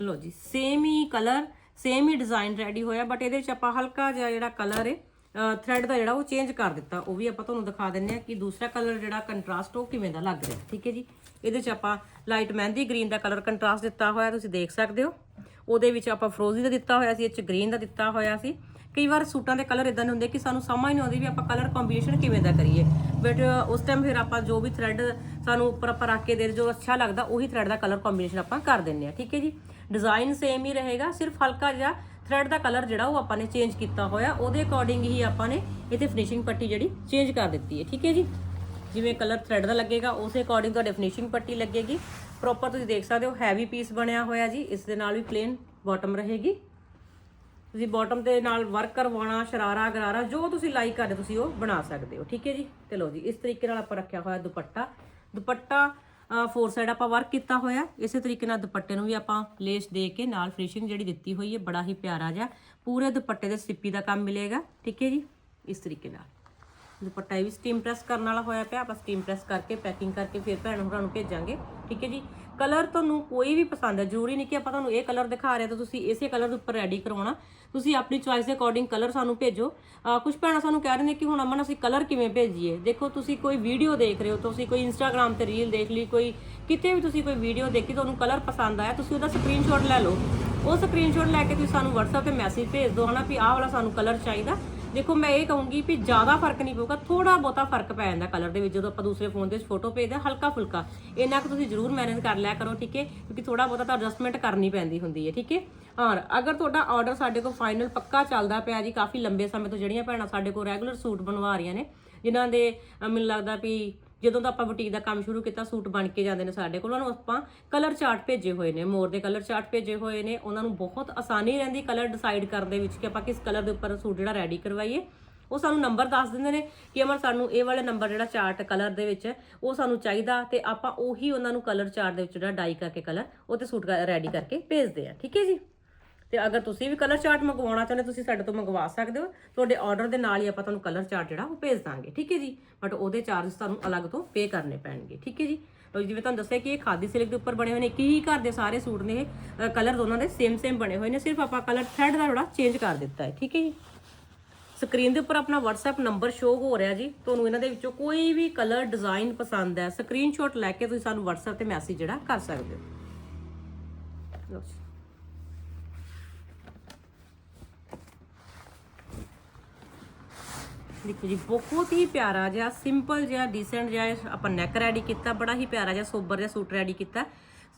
ਲਓ ਜੀ ਸੇਮ ਹੀ ਕਲਰ ਸੇਮ ਹੀ ਡਿਜ਼ਾਈਨ ਰੈਡੀ ਹੋਇਆ ਬਟ ਇਹਦੇ ਵਿੱਚ ਆਪਾਂ ਹਲਕਾ ਜਿਹਾ ਜਿਹੜਾ ਕਲਰ ਹੈ ਥ੍ਰੈਡ ਦਾ ਜਿਹੜਾ ਉਹ ਚੇਂਜ ਕਰ ਦਿੱਤਾ। ਉਹ ਵੀ ਆਪਾਂ ਤੁਹਾਨੂੰ ਦਿਖਾ ਦਿੰਨੇ ਆ ਕਿ ਦੂਸਰਾ ਕਲਰ ਜਿਹੜਾ ਕੰਟਰਾਸਟ ਉਹ ਕਿਵੇਂ ਦਾ ਲੱਗ ਰਿਹਾ, ਠੀਕ ਹੈ ਜੀ? ਇਹਦੇ 'ਚ ਆਪਾਂ ਲਾਈਟ ਮਹਿੰਦੀ ਗ੍ਰੀਨ ਦਾ ਕਲਰ ਕੰਟਰਾਸਟ ਦਿੱਤਾ ਹੋਇਆ, ਤੁਸੀਂ ਦੇਖ ਸਕਦੇ ਹੋ। ਉਹਦੇ ਵਿੱਚ ਆਪਾਂ ਫਰੋਜ਼ੀ ਦਾ ਦਿੱਤਾ ਹੋਇਆ ਸੀ, ਇਹ ਚ ਗ੍ਰੀਨ ਦਾ ਦਿੱਤਾ ਹੋਇਆ ਸੀ। ਕਈ ਵਾਰ ਸੂਟਾਂ ਦੇ ਕਲਰ ਇਦਾਂ ਦੇ ਹੁੰਦੇ ਕਿ ਸਾਨੂੰ ਸਮਝ ਨਹੀਂ ਆਉਂਦੀ ਵੀ ਆਪਾਂ ਕਲਰ ਕੰਬੀਨੇਸ਼ਨ ਕਿਵੇਂ ਦਾ ਕਰੀਏ। ਬਟ ਉਸ ਟਾਈਮ ਫਿਰ ਆਪਾਂ ਜੋ ਵੀ ਥ੍ਰੈਡ ਸਾਨੂੰ ਉੱਪਰ ਆਪਾਂ ਰੱਖ ਕੇ ਦੇ ਜੋ ਅੱਛਾ ਲੱਗਦਾ, ਉਹੀ ਥ੍ਰੈਡ ਦਾ ਕਲਰ ਕੰਬੀਨੇਸ਼ਨ ਆਪਾਂ ਕਰ ਦਿੰਨੇ ਆ ਠੀਕ ਹੈ ਜੀ? ਡਿਜ਼ਾਈਨ ਸੇਮ ਹੀ ਰਹੇਗਾ, ਸਿਰਫ ਹਲਕਾ ਜਿਹਾ ਥ੍ਰੈਡ ਦਾ ਕਲਰ ਜਿਹੜਾ ਉਹ ਆਪਾਂ ਨੇ ਚੇਂਜ ਕੀਤਾ ਹੋਇਆ, ਉਹਦੇ ਅਕੋਰਡਿੰਗ ਹੀ ਆਪਾਂ ਨੇ ਇੱਥੇ ਫਿਨਿਸ਼ਿੰਗ ਪੱਟੀ ਜਿਹੜੀ ਚੇਂਜ ਕਰ ਦਿੱਤੀ ਹੈ, ਠੀਕ ਹੈ ਜੀ? ਜਿਵੇਂ ਕਲਰ ਥ੍ਰੈਡ ਦਾ ਲੱਗੇਗਾ, ਉਸੇ ਅਕੋਰਡਿੰਗ ਤੁਹਾਡੇ ਫਿਨਿਸ਼ਿੰਗ ਪੱਟੀ ਲੱਗੇਗੀ। ਪ੍ਰੋਪਰ ਤੁਸੀਂ ਦੇਖ ਸਕਦੇ ਹੋ ਹੈਵੀ ਪੀਸ ਬਣਿਆ ਹੋਇਆ ਜੀ, ਇਸ ਦੇ ਨਾਲ ਵੀ ਪਲੇਨ ਬਾਟਮ ਰਹੇਗੀ। ਤੁਸੀਂ ਬਾਟਮ ਦੇ ਨਾਲ ਵਰਕ ਕਰਵਾਉਣਾ, ਸ਼ਰਾਰਾ, ਗਰਾਰਾ, ਜੋ ਤੁਸੀਂ ਲਾਈਕ ਕਰਦੇ ਤੁਸੀਂ ਉਹ ਬਣਾ ਸਕਦੇ ਹੋ, ਠੀਕ ਹੈ ਜੀ? ਤੇ ਲਓ ਜੀ, ਇਸ ਤਰੀਕੇ ਨਾਲ ਆਪਾਂ ਰੱਖਿਆ ਹੋਇਆ ਦੁਪੱਟਾ। ਦੁਪੱਟਾ ਫੋਰ ਸਾਈਡ ਆਪਾਂ ਵਰਕ ਕੀਤਾ ਹੋਇਆ ਇਸੇ ਤਰੀਕੇ ਨਾਲ ਦੁਪੱਟੇ ਨੂੰ ਵੀ ਆਪਾਂ ਲੇਸ ਦੇ ਕੇ ਨਾਲ ਫਿਨਿਸ਼ਿੰਗ ਜਿਹੜੀ ਦਿੱਤੀ ਹੋਈ ਹੈ, ਬੜਾ ਹੀ ਪਿਆਰਾ ਜਿਹਾ, ਪੂਰੇ ਦੁਪੱਟੇ ਦੇ ਸਿੱਪੀ ਦਾ ਕੰਮ ਮਿਲੇਗਾ, ਠੀਕ ਹੈ ਜੀ? ਇਸ ਤਰੀਕੇ ਨਾਲ। ਦੁਪੱਟਾ ਇਹ ਵੀ ਸਟੀਮ ਪ੍ਰੈਸ ਕਰਨ ਵਾਲਾ ਹੋਇਆ ਪਿਆ, ਆਪਾਂ ਸਟੀਮ ਪ੍ਰੈਸ ਕਰਕੇ ਪੈਕਿੰਗ ਕਰਕੇ ਫਿਰ ਭੈਣ ਹੋਰਾਂ ਨੂੰ ਭੇਜਾਂਗੇ, ਠੀਕ ਹੈ ਜੀ? ਕਲਰ ਤੁਹਾਨੂੰ ਕੋਈ ਵੀ ਪਸੰਦ ਹੈ, ਜ਼ਰੂਰੀ ਨਹੀਂ ਕਿ ਆਪਾਂ ਤੁਹਾਨੂੰ ਇਹ ਕਲਰ ਦਿਖਾ ਰਹੇ ਤਾਂ ਤੁਸੀਂ ਇਸੇ ਕਲਰ ਦੇ ਉੱਪਰ ਰੈਡੀ ਕਰਵਾਉਣਾ। ਤੁਸੀਂ ਆਪਣੀ ਚੁਆਇਸ ਦੇ ਅਕੋਰਡਿੰਗ ਕਲਰ ਸਾਨੂੰ ਭੇਜੋ। ਕੁਝ ਭੈਣਾਂ ਸਾਨੂੰ ਕਹਿ ਰਹੇ ਨੇ ਕਿ ਹੁਣ ਅਮਨ ਅਸੀਂ ਕਲਰ ਕਿਵੇਂ ਭੇਜੀਏ? ਦੇਖੋ, ਤੁਸੀਂ ਕੋਈ ਵੀਡੀਓ ਦੇਖ ਰਹੇ ਹੋ, ਤੁਸੀਂ ਕੋਈ ਇੰਸਟਾਗ੍ਰam ਤੇ ਰੀਲ ਦੇਖ ਲਈ, ਕੋਈ ਕਿਤੇ ਵੀ ਤੁਸੀਂ ਕੋਈ ਵੀਡੀਓ ਦੇਖੀ, ਤੁਹਾਨੂੰ ਕਲਰ ਪਸੰਦ ਆਇਆ, ਤੁਸੀਂ ਉਹਦਾ ਸਕਰੀਨਸ਼ਾਟ ਲੈ ਲਓ। ਉਹ ਸਕਰੀਨਸ਼ਾਟ ਲੈ ਕੇ ਤੁਸੀਂ ਸਾਨੂੰ WhatsApp ਤੇ ਮੈਸੇਜ ਭੇਜ ਦਿਓ, ਹਨਾ, ਵੀ ਆਹ ਵਾਲਾ ਸਾਨੂੰ ਕਲਰ ਚਾਹੀਦਾ। ਦੇਖੋ ਮੈਂ ਇਹ ਕਹੂੰਗੀ ਵੀ ਜ਼ਿਆਦਾ ਫ਼ਰਕ ਨਹੀਂ ਪਊਗਾ ਥੋੜਾ ਬਹੁਤਾ ਫ਼ਰਕ ਪੈ ਜਾਂਦਾ ਕਲਰ ਦੇ ਵਿੱਚ, ਜਦੋਂ ਆਪਾਂ ਦੂਸਰੇ ਫੋਨ ਦੇ ਵਿੱਚ ਫੋਟੋ ਭੇਜਦੇ ਹਾਂ ਹਲਕਾ ਫੁਲਕਾ ਇੰਨਾ ਕੁ ਤੁਸੀਂ ਜ਼ਰੂਰ ਮੈਨੇਜ ਕਰ ਲਿਆ ਕਰੋ, ਠੀਕ ਹੈ? ਕਿਉਂਕਿ ਥੋੜਾ ਬਹੁਤਾ ਤਾਂ ਐਡਜਸਟਮੈਂਟ ਕਰਨੀ ਪੈਂਦੀ ਹੁੰਦੀ ਹੈ, ਠੀਕ ਹੈ? ਔਰ ਅਗਰ ਤੁਹਾਡਾ ਆਰਡਰ ਸਾਡੇ ਕੋਲ ਫਾਈਨਲ ਪੱਕਾ ਚੱਲਦਾ ਪਿਆ ਜੀ, ਕਾਫੀ ਲੰਬੇ ਸਮੇਂ ਤੋਂ ਜਿਹੜੀਆਂ ਭੈਣਾਂ ਸਾਡੇ ਕੋਲ ਰੈਗੂਲਰ ਸੂਟ ਬਣਵਾ ਰਹੀਆਂ ਨੇ, ਜਿਨ੍ਹਾਂ ਦੇ ਮੈਨੂੰ ਲੱਗਦਾ ਵੀ ਜਦੋਂ ਦਾ ਆਪਾਂ ਬੁਟੀਕ ਦਾ ਕੰਮ ਸ਼ੁਰੂ ਕੀਤਾ, ਸੂਟ ਬਣ ਕੇ ਜਾਂਦੇ ਨੇ ਸਾਡੇ ਕੋਲ, ਉਹਨਾਂ ਨੂੰ ਆਪਾਂ ਕਲਰ ਚਾਰਟ ਭੇਜੇ ਹੋਏ ਨੇ, ਮੋਰ ਦੇ ਕਲਰ ਚਾਰਟ ਭੇਜੇ ਹੋਏ ਨੇ, ਉਹਨਾਂ ਨੂੰ ਬਹੁਤ ਆਸਾਨੀ ਰਹਿੰਦੀ ਕਲਰ ਡਿਸਾਈਡ ਕਰਨ ਦੇ ਵਿੱਚ ਕਿ ਆਪਾਂ ਕਿਸ ਕਲਰ ਦੇ ਉੱਪਰ ਸੂਟ ਜਿਹੜਾ ਰੈਡੀ ਕਰਵਾਈਏ। ਉਹ ਸਾਨੂੰ ਨੰਬਰ ਦੱਸ ਦਿੰਦੇ ਨੇ ਕਿ ਅਮਰ ਸਾਨੂੰ ਇਹ ਵਾਲਾ ਨੰਬਰ ਜਿਹੜਾ ਚਾਰਟ ਕਲਰ ਦੇ ਵਿੱਚ, ਉਹ ਸਾਨੂੰ ਚਾਹੀਦਾ ਤੇ ਆਪਾਂ ਉਹੀ ਉਹਨਾਂ ਨੂੰ ਕਲਰ ਚਾਰਟ ਦੇ ਵਿੱਚ ਜਿਹੜਾ ਡਾਈ ਕਰਕੇ ਕਲਰ ਉਹ ਤੇ ਸੂਟ ਰੈਡੀ ਕਰਕੇ ਭੇਜਦੇ ਆ ਠੀਕ ਹੈ ਜੀ? ਤੇ ਅਗਰ ਤੁਸੀਂ ਵੀ ਕਲਰ ਚਾਰਟ ਮੰਗਵਾਉਣਾ ਚਾਹੁੰਦੇ ਤੁਸੀਂ ਸਾਡੇ ਤੋਂ ਮੰਗਵਾ ਸਕਦੇ ਹੋ। ਤੁਹਾਡੇ ਆਰਡਰ ਦੇ ਨਾਲ ਹੀ ਆਪਾਂ ਤੁਹਾਨੂੰ ਕਲਰ ਚਾਰਟ ਜਿਹੜਾ ਉਹ ਭੇਜ ਦਾਂਗੇ, ਠੀਕ ਹੈ ਜੀ? ਬਟ ਉਹਦੇ ਚਾਰजेस ਤੁਹਾਨੂੰ ਅਲੱਗ ਤੋਂ ਪੇ ਕਰਨੇ ਪੈਣਗੇ, ਠੀਕ ਹੈ ਜੀ? ਲਓ ਜਿਵੇਂ ਤੁਹਾਨੂੰ ਦੱਸਿਆ ਕਿ ਇਹ ਖਾਦੀ ਸਿਲਕ ਦੇ ਉੱਪਰ ਬਣੇ ਹੋਏ ਨੇ, ਇੱਕ ਹੀ ਘਰ ਦੇ ਸਾਰੇ ਸੂਟ ਨੇ ਇਹ ਕਲਰ ਦੋਨਾਂ ਦੇ ਸੇਮ ਸੇਮ ਬਣੇ ਹੋਏ ਨੇ, ਸਿਰਫ ਆਪਾਂ ਕਲਰ ਥ੍ਰੈਡ ਦਾ ਥੋੜਾ ਚੇਂਜ ਕਰ ਦਿੱਤਾ ਹੈ, ਠੀਕ ਹੈ ਜੀ? ਸਕਰੀਨ ਦੇ ਉੱਪਰ ਆਪਣਾ WhatsApp ਨੰਬਰ ਸ਼ੋ ਹੋ ਰਿਹਾ ਜੀ, ਤੁਹਾਨੂੰ ਇਹਨਾਂ ਦੇ ਵਿੱਚੋਂ ਕੋਈ ਵੀ ਕਲਰ ਡਿਜ਼ਾਈਨ ਪਸੰਦ ਹੈ ਸਕਰੀਨਸ਼ਾਟ ਲੈ ਕੇ ਤੁਸੀਂ ਸਾਨੂੰ WhatsApp ਤੇ ਮੈਸੇਜ ਜਿਹੜਾ ਕਰ ਸਕਦੇ ਹੋ ਲਓ ਜੀ ਦੇਖੋ ਜੀ, ਬਹੁਤ ਹੀ ਪਿਆਰਾ ਜਿਹਾ ਸਿੰਪਲ ਜਿਹਾ ਡੀਸੈਂਟ ਜਿਹਾ ਆਪਾਂ ਨੈਕ ਰੈਡੀ ਕੀਤਾ, ਬੜਾ ਹੀ ਪਿਆਰਾ ਜਿਹਾ, ਸੋਬਰ ਜਿਹਾ ਸੂਟ ਰੈਡੀ ਕੀਤਾ।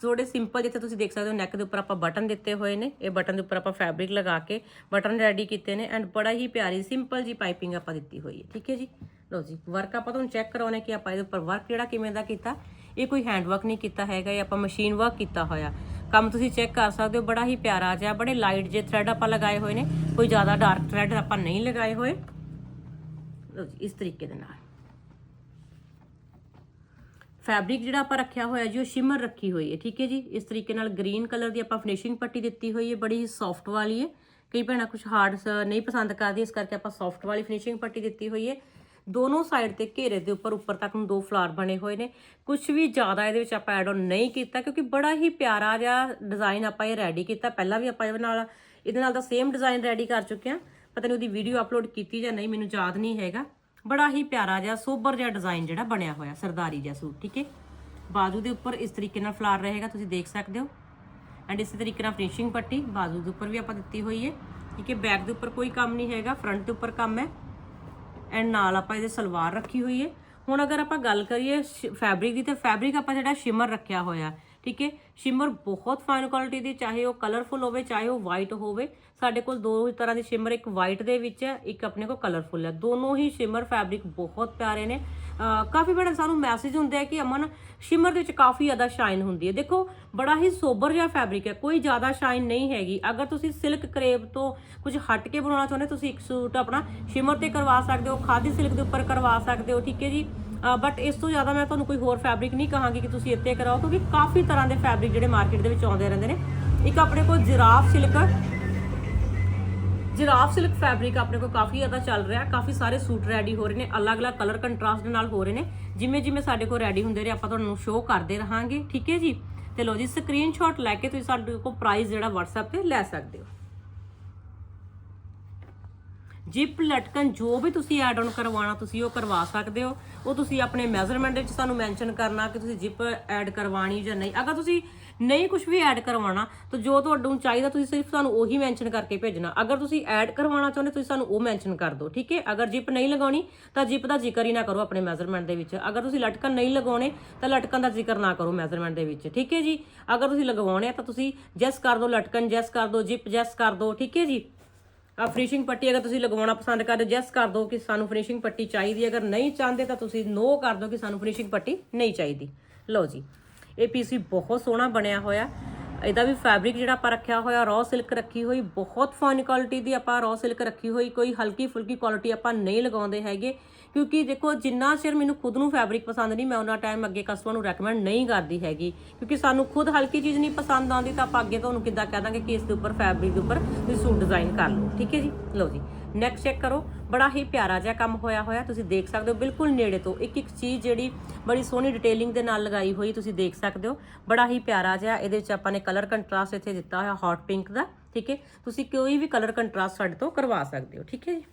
ਥੋੜੇ ਸਿੰਪਲ ਜਿੱਥੇ ਤੁਸੀਂ ਦੇਖ ਸਕਦੇ ਹੋ ਨੈਕ ਦੇ ਉੱਪਰ ਆਪਾਂ ਬਟਨ ਦਿੱਤੇ ਹੋਏ ਨੇ। ਇਹ ਬਟਨ ਦੇ ਉੱਪਰ ਆਪਾਂ ਫੈਬਰਿਕ ਲਗਾ ਕੇ ਬਟਨ ਰੈਡੀ ਕੀਤੇ ਨੇ ਐਂਡ ਬੜਾ ਹੀ ਪਿਆਰੀ ਸਿੰਪਲ ਜੀ ਪਾਈਪਿੰਗ ਆਪਾਂ ਦਿੱਤੀ ਹੋਈ ਹੈ। ਠੀਕ ਹੈ ਜੀ? ਲਓ ਜੀ ਵਰਕ ਆਪਾਂ ਤੁਹਾਨੂੰ ਚੈੱਕ ਕਰਾਉਣੇ ਕਿ ਆਪਾਂ ਇਹਦੇ ਉੱਪਰ ਵਰਕ ਜਿਹੜਾ ਕਿਵੇਂ ਦਾ ਕੀਤਾ। ਇਹ ਕੋਈ ਹੈਂਡ ਵਰਕ ਨਹੀਂ ਕੀਤਾ ਹੈਗਾ, ਇਹ ਆਪਾਂ ਮਸ਼ੀਨ ਵਰਕ ਕੀਤਾ ਹੋਇਆ। ਕੰਮ ਤੁਸੀਂ ਚੈੱਕ ਕਰ ਸਕਦੇ ਹੋ, ਬੜਾ ਹੀ ਪਿਆਰਾ ਜਿਹਾ, ਬੜੇ ਲਾਈਟ ਜੇ ਥ੍ਰੈਡ ਆਪਾਂ ਲਗਾਏ ਹੋਏ ਨੇ। ਕੋਈ ਜ਼ਿਆਦਾ ਡਾਰਕ ਥ੍ਰੈਡ ਆਪਾਂ ਨਹੀਂ ਲਗਾਏ ਹੋਏ। ਲਓ ਜੀ ਇਸ ਤਰੀਕੇ ਦੇ ਨਾਲ। ਫੈਬਰਿਕ ਜਿਹੜਾ ਆਪਾਂ ਰੱਖਿਆ ਹੋਇਆ ਜੀ, ਉਹ ਸ਼ਿਮਰ ਰੱਖੀ ਹੋਈ ਹੈ, ਠੀਕ ਹੈ ਜੀ? ਇਸ ਤਰੀਕੇ ਨਾਲ ਗ੍ਰੀਨ ਕਲਰ ਦੀ ਆਪਾਂ ਫਿਨਿਸ਼ਿੰਗ ਪੱਟੀ ਦਿੱਤੀ ਹੋਈ ਹੈ, ਬੜੀ ਹੀ ਸੌਫਟ ਵਾਲੀ ਹੈ। ਕਈ ਭੈਣਾਂ ਕੁਝ ਹਾਰਡ ਨਹੀਂ ਪਸੰਦ ਕਰਦੀ ਇਸ ਕਰਕੇ ਆਪਾਂ ਸੌਫਟ ਵਾਲੀ ਫਿਨਿਸ਼ਿੰਗ ਪੱਟੀ ਦਿੱਤੀ ਹੋਈ ਹੈ। ਦੋਨੋਂ ਸਾਈਡ ਤੇ ਘੇਰੇ ਦੇ ਉੱਪਰ ਉੱਪਰ ਤੱਕ ਨੂੰ ਦੋ ਫਲਾਰ ਬਣੇ ਹੋਏ ਨੇ। ਕੁਝ ਵੀ ਜ਼ਿਆਦਾ ਇਹਦੇ ਵਿੱਚ ਆਪਾਂ ਐਡ ਆਨ ਨਹੀਂ ਕੀਤਾ, ਕਿਉਂਕਿ ਬੜਾ ਹੀ ਪਿਆਰਾ ਜਿਹਾ ਡਿਜ਼ਾਈਨ ਆਪਾਂ ਇਹ ਰੈਡੀ ਕੀਤਾ। ਪਹਿਲਾਂ ਵੀ ਆਪਾਂ ਇਹਦੇ ਨਾਲ ਇਹਦੇ ਨਾਲ ਦਾ ਸੇਮ ਡਿਜ਼ਾਈਨ ਰੈਡੀ ਕਰ ਚੁੱਕੇ ਹਾਂ। ਪਤਾ ਨਹੀਂ ਉਹਦੀ ਵੀਡੀਓ ਅਪਲੋਡ ਕੀਤੀ ਜਾਂ ਨਹੀਂ, ਮੈਨੂੰ ਯਾਦ ਨਹੀਂ ਹੈਗਾ। ਬੜਾ ਹੀ ਪਿਆਰਾ ਜਿਹਾ, ਸੋਬਰ ਜਿਹਾ ਡਿਜ਼ਾਈਨ ਜਿਹੜਾ ਬਣਿਆ ਹੋਇਆ, ਸਰਦਾਰੀ ਜਿਹਾ ਸੂਟ, ਠੀਕ ਹੈ? ਬਾਜੂ ਦੇ ਉੱਪਰ ਇਸ ਤਰੀਕੇ ਨਾਲ ਫਲਾਰ ਰਹੇਗਾ, ਤੁਸੀਂ ਦੇਖ ਸਕਦੇ ਹੋ। ਐਂਡ ਇਸੇ ਤਰੀਕੇ ਨਾਲ ਫਿਨਿਸ਼ਿੰਗ ਪੱਟੀ, ਬਾਜੂ ਦੇ ਉੱਪਰ ਵੀ ਆਪਾਂ ਦਿੱਤੀ ਹੋਈ ਹੈ, ਠੀਕ ਹੈ? ਬੈਕ ਦੇ ਉੱਪਰ ਕੋਈ ਕੰਮ ਨਹੀਂ ਹੈਗਾ ਫਰੰਟ ਦੇ ਉੱਪਰ ਕੰਮ ਹੈ। ਐਂਡ ਨਾਲ ਆਪਾਂ ਇਹਦੇ ਸਲਵਾਰ ਰੱਖੀ ਹੋਈ ਹੈ। ਹੁਣ ਅਗਰ ਆਪਾਂ ਗੱਲ ਕਰੀਏ ਫੈਬਰਿਕ ਦੀ, ਤੇ ਫੈਬਰਿਕ ਆਪਾਂ ਜਿਹੜਾ ਸ਼ਿਮਰ ਰੱਖਿਆ ਹੋਇਆ ਠੀਕ ਹੈ? ਸ਼ਿਮਰ ਬਹੁਤ ਫਾਈਨ ਕੁਆਲਿਟੀ ਦੀ, ਚਾਹੇ ਉਹ ਕਲਰਫੁਲ ਹੋਵੇ, ਚਾਹੇ ਉਹ ਵਾਈਟ ਹੋਵੇ। ਸਾਡੇ ਕੋਲ ਦੋ ਤਰ੍ਹਾਂ ਦੀ ਸ਼ਿਮਰ, ਇੱਕ ਵਾਈਟ ਦੇ ਵਿੱਚ ਹੈ, ਇੱਕ ਆਪਣੇ ਕੋਲ ਕਲਰਫੁਲ ਹੈ। ਦੋਨੋਂ ਹੀ ਸ਼ਿਮਰ ਫੈਬਰਿਕ ਬਹੁਤ ਪਿਆਰੇ ਨੇ। ਕਾਫੀ ਬੜਾ ਸਾਨੂੰ ਮੈਸੇਜ ਹੁੰਦਾ ਆ ਕਿ ਅਮਨ, ਸ਼ਿਮਰ ਦੇ ਵਿੱਚ ਕਾਫੀ ਜ਼ਿਆਦਾ ਸ਼ਾਈਨ ਹੁੰਦੀ ਹੈ। ਦੇਖੋ, ਬੜਾ ਹੀ ਸੋਬਰ ਜਿਹਾ ਫੈਬਰਿਕ ਹੈ। ਕੋਈ ਜ਼ਿਆਦਾ ਸ਼ਾਈਨ ਨਹੀਂ ਹੈਗੀ। ਅਗਰ ਤੁਸੀਂ ਸਿਲਕ ਕਰੇਬ ਤੋਂ ਕੁਝ ਹਟ ਕੇ ਬਣਾਉਣਾ ਚਾਹੁੰਦੇ ਤੁਸੀਂ ਇੱਕ ਸੂਟ ਆਪਣਾ ਸ਼ਿਮਰ ਤੇ ਕਰਵਾ ਸਕਦੇ ਹੋ, ਖਾਦੀ ਸਿਲਕ ਦੇ ਉੱਪਰ ਕਰਵਾ ਸਕਦੇ ਹੋ, ਠੀਕ ਹੈ ਜੀ? ਬਟ ਇਸ ਤੋਂ ਜ਼ਿਆਦਾ ਮੈਂ ਤੁਹਾਨੂੰ ਕੋਈ ਹੋਰ ਫੈਬਰਿਕ ਨਹੀਂ ਕਹਾਂਗੀ ਕਿ ਤੁਸੀਂ ਇੱਥੇ ਕਰਾਓ, ਕਿਉਂਕਿ ਕਾਫੀ ਤਰ੍ਹਾਂ ਦੇ ਫੈਬਰਿਕ ਜਿਹੜੇ ਮਾਰਕੀਟ ਦੇ ਵਿੱਚ ਆਉਂਦੇ ਰਹਿੰਦੇ ਨੇ। ਇੱਕ ਆਪਣੇ ਕੋਲ giraffe silk giraffe silk fabric ਆਪਣੇ ਕੋਲ ਕਾਫੀ ਜ਼ਿਆਦਾ ਚੱਲ ਰਿਹਾ ਕਾਫੀ ਸਾਰੇ ਸੂਟ ਰੈਡੀ ਹੋ ਰਹੇ ਨੇ, ਅਲੱਗ-ਅਲੱਗ ਕਲਰ ਕੰਟਰਾਸਟ ਦੇ ਨਾਲ ਹੋ ਰਹੇ ਨੇ। ਜਿਵੇਂ ਜਿਵੇਂ ਸਾਡੇ ਕੋਲ ਰੈਡੀ ਹੁੰਦੇ ਰਹੇ, ਆਪਾਂ ਤੁਹਾਨੂੰ ਸ਼ੋਅ ਕਰਦੇ ਰਹਾਂਗੇ। ਠੀਕ ਹੈ ਜੀ? ਤੇ ਲੋ ਜੀ ਸਕਰੀਨਸ਼ਾਟ ਲੈ ਕੇ ਤੁਸੀਂ ਸਾਡੇ ਕੋਲ ਪ੍ਰਾਈਸ ਜਿਹੜਾ WhatsApp ਤੇ ਲੈ ਸਕਦੇ ਹੋ। ਜਿਪ ਲਟਕਨ ਜੋ ਵੀ ਤੁਸੀਂ ਐਡ ਆਨ ਕਰਵਾਉਣਾ ਤੁਸੀਂ ਉਹ ਕਰਵਾ ਸਕਦੇ ਹੋ। ਉਹ ਤੁਸੀਂ ਆਪਣੇ ਮੈਜ਼ਰਮੈਂਟ ਵਿੱਚ ਸਾਨੂੰ ਮੈਂਸ਼ਨ ਕਰਨਾ ਕਿ ਤੁਸੀਂ ਜਿਪ ਐਡ ਕਰਵਾਣੀ ਜਾਂ ਨਹੀਂ। ਅਗਰ ਤੁਸੀਂ ਨਹੀਂ ਕੁਝ ਵੀ ਐਡ ਕਰਵਾਉਣਾ, ਤਾਂ ਜੋ ਤੁਹਾਨੂੰ ਚਾਹੀਦਾ ਤੁਸੀਂ ਸਿਰਫ ਸਾਨੂੰ ਉਹੀ ਮੈਂਸ਼ਨ ਕਰਕੇ ਭੇਜਣਾ। ਅਗਰ ਤੁਸੀਂ ਐਡ ਕਰਵਾਉਣਾ ਚਾਹੁੰਦੇ, ਤੁਸੀਂ ਸਾਨੂੰ ਉਹ ਮੈਂਸ਼ਨ ਕਰ ਦਿਓ, ਠੀਕ ਹੈ? ਅਗਰ ਜਿਪ ਨਹੀਂ ਲਗਾਉਣੀ, ਤਾਂ ਜਿਪ ਦਾ ਜ਼ਿਕਰ ਹੀ ਨਾ ਕਰੋ ਆਪਣੇ ਮੈਜ਼ਰਮੈਂਟ ਦੇ ਵਿੱਚ। ਅਗਰ ਤੁਸੀਂ ਲਟਕਨ ਨਹੀਂ ਲਗਾਉਣੇ, ਤਾਂ ਲਟਕਨ ਦਾ ਜ਼ਿਕਰ ਨਾ ਕਰੋ ਮੈਜ਼ਰਮੈਂਟ ਦੇ ਵਿੱਚ, ਠੀਕ ਹੈ ਜੀ? ਅਗਰ ਤੁਸੀਂ ਲਗਵਾਉਣੇ ਆ, ਤਾਂ ਤੁਸੀਂ ਜੈਸ ਕਰ ਦਿਓ ਲਟਕਨ ਜੈਸ ਕਰ ਦਿਓ, ਜਿਪ ਜੈਸ ਕਰ ਦਿਓ, ਠੀਕ ਹੈ ਜੀ? ਫਿਨਿਸ਼ਿੰਗ ਪੱਟੀ ਅਗਰ ਤੁਸੀਂ ਲਗਵਾਉਣਾ ਪਸੰਦ ਕਰਦੇ ਜੈਸ ਕਰ ਦਿਓ ਕਿ ਸਾਨੂੰ ਫਿਨਿਸ਼ਿੰਗ ਪੱਟੀ ਚਾਹੀਦੀ ਅਗਰ ਨਹੀਂ ਚਾਹੁੰਦੇ ਤਾਂ ਤੁਸੀਂ ਨੋ ਕਰ ਦਿਓ ਕਿ ਸਾਨੂੰ ਫਿਨਿਸ਼ਿੰਗ ਪੱਟੀ ਨਹੀਂ ਚਾਹੀਦੀ। ਲਓ ਜੀ, ਇਹ ਪੀਸ ਵੀ ਬਹੁਤ ਸੋਹਣਾ ਬਣਿਆ ਹੋਇਆ। ਇਹਦਾ ਵੀ ਫੈਬਰਿਕ ਜਿਹੜਾ ਆਪਾਂ ਰੱਖਿਆ ਹੋਇਆ ਰॉ ਸਿਲਕ ਰੱਖੀ ਹੋਈ, ਬਹੁਤ ਫਾਈਨ ਕੁਆਲਿਟੀ ਦੀ ਆਪਾਂ ਰॉ ਸਿਲਕ ਰੱਖੀ ਹੋਈ। ਕੋਈ ਹਲਕੀ ਫੁਲਕੀ ਕੁਆਲਿਟੀ ਆਪਾਂ ਨਹੀਂ ਲਗਾਉਂਦੇ ਹੈਗੇ। ਕਿਉਂਕਿ ਦੇਖੋ, ਜਿੰਨਾ ਚਿਰ ਮੈਨੂੰ ਖੁਦ ਨੂੰ ਫੈਬਰਿਕ ਪਸੰਦ ਨਹੀਂ, ਮੈਂ ਉਹਨਾਂ ਟਾਈਮ ਅੱਗੇ ਕਸਟਮਰ ਨੂੰ ਰეკਮੈਂਡ ਨਹੀਂ ਕਰਦੀ ਹੈਗੀ। ਕਿਉਂਕਿ ਸਾਨੂੰ ਖੁਦ ਹਲਕੀ ਚੀਜ਼ ਨਹੀਂ ਪਸੰਦ ਆਉਂਦੀ, ਤਾਂ ਆਪਾਂ ਅੱਗੇ ਤੁਹਾਨੂੰ ਕਿੱਦਾਂ ਕਹਿ ਦਾਂਗੇ ਕਿ ਇਸ ਦੇ ਉੱਪਰ ਫੈਬਰਿਕ ਦੇ ਉੱਪਰ ਤੁਸੀਂ ਸੂਟ ਡਿਜ਼ਾਈਨ ਕਰ ਲਓ। ਠੀਕ ਹੈ ਜੀ? ਲਓ ਜੀ ਨੈਕਸਟ ਚੈੱਕ ਕਰੋ। ਬੜਾ ਹੀ ਪਿਆਰਾ ਜਿਹਾ ਕੰਮ ਹੋਇਆ ਹੋਇਆ, ਤੁਸੀਂ ਦੇਖ ਸਕਦੇ ਹੋ ਬਿਲਕੁਲ ਨੇੜੇ ਤੋਂ। ਇੱਕ ਇੱਕ ਚੀਜ਼ ਜਿਹੜੀ ਬੜੀ ਸੋਹਣੀ ਡਿਟੇਲਿੰਗ ਦੇ ਨਾਲ ਲਗਾਈ ਹੋਈ ਤੁਸੀਂ ਦੇਖ ਸਕਦੇ ਹੋ। ਬੜਾ ਹੀ ਪਿਆਰਾ ਜਿਹਾ, ਇਹਦੇ ਵਿੱਚ ਆਪਾਂ ਨੇ ਕਲਰ ਕੰਟਰਾਸਟ ਇੱਥੇ ਦਿੱਤਾ ਹੋਇਆ ਹੌਟ ਪਿੰਕ ਦਾ। ਠੀਕ ਹੈ? ਤੁਸੀਂ ਕੋਈ ਵੀ ਕਲਰ ਕੰਟਰਾਸਟ ਸਾਡੇ ਤੋਂ ਕਰਵਾ ਸਕਦੇ ਹੋ। ਠੀਕ ਹੈ ਜੀ?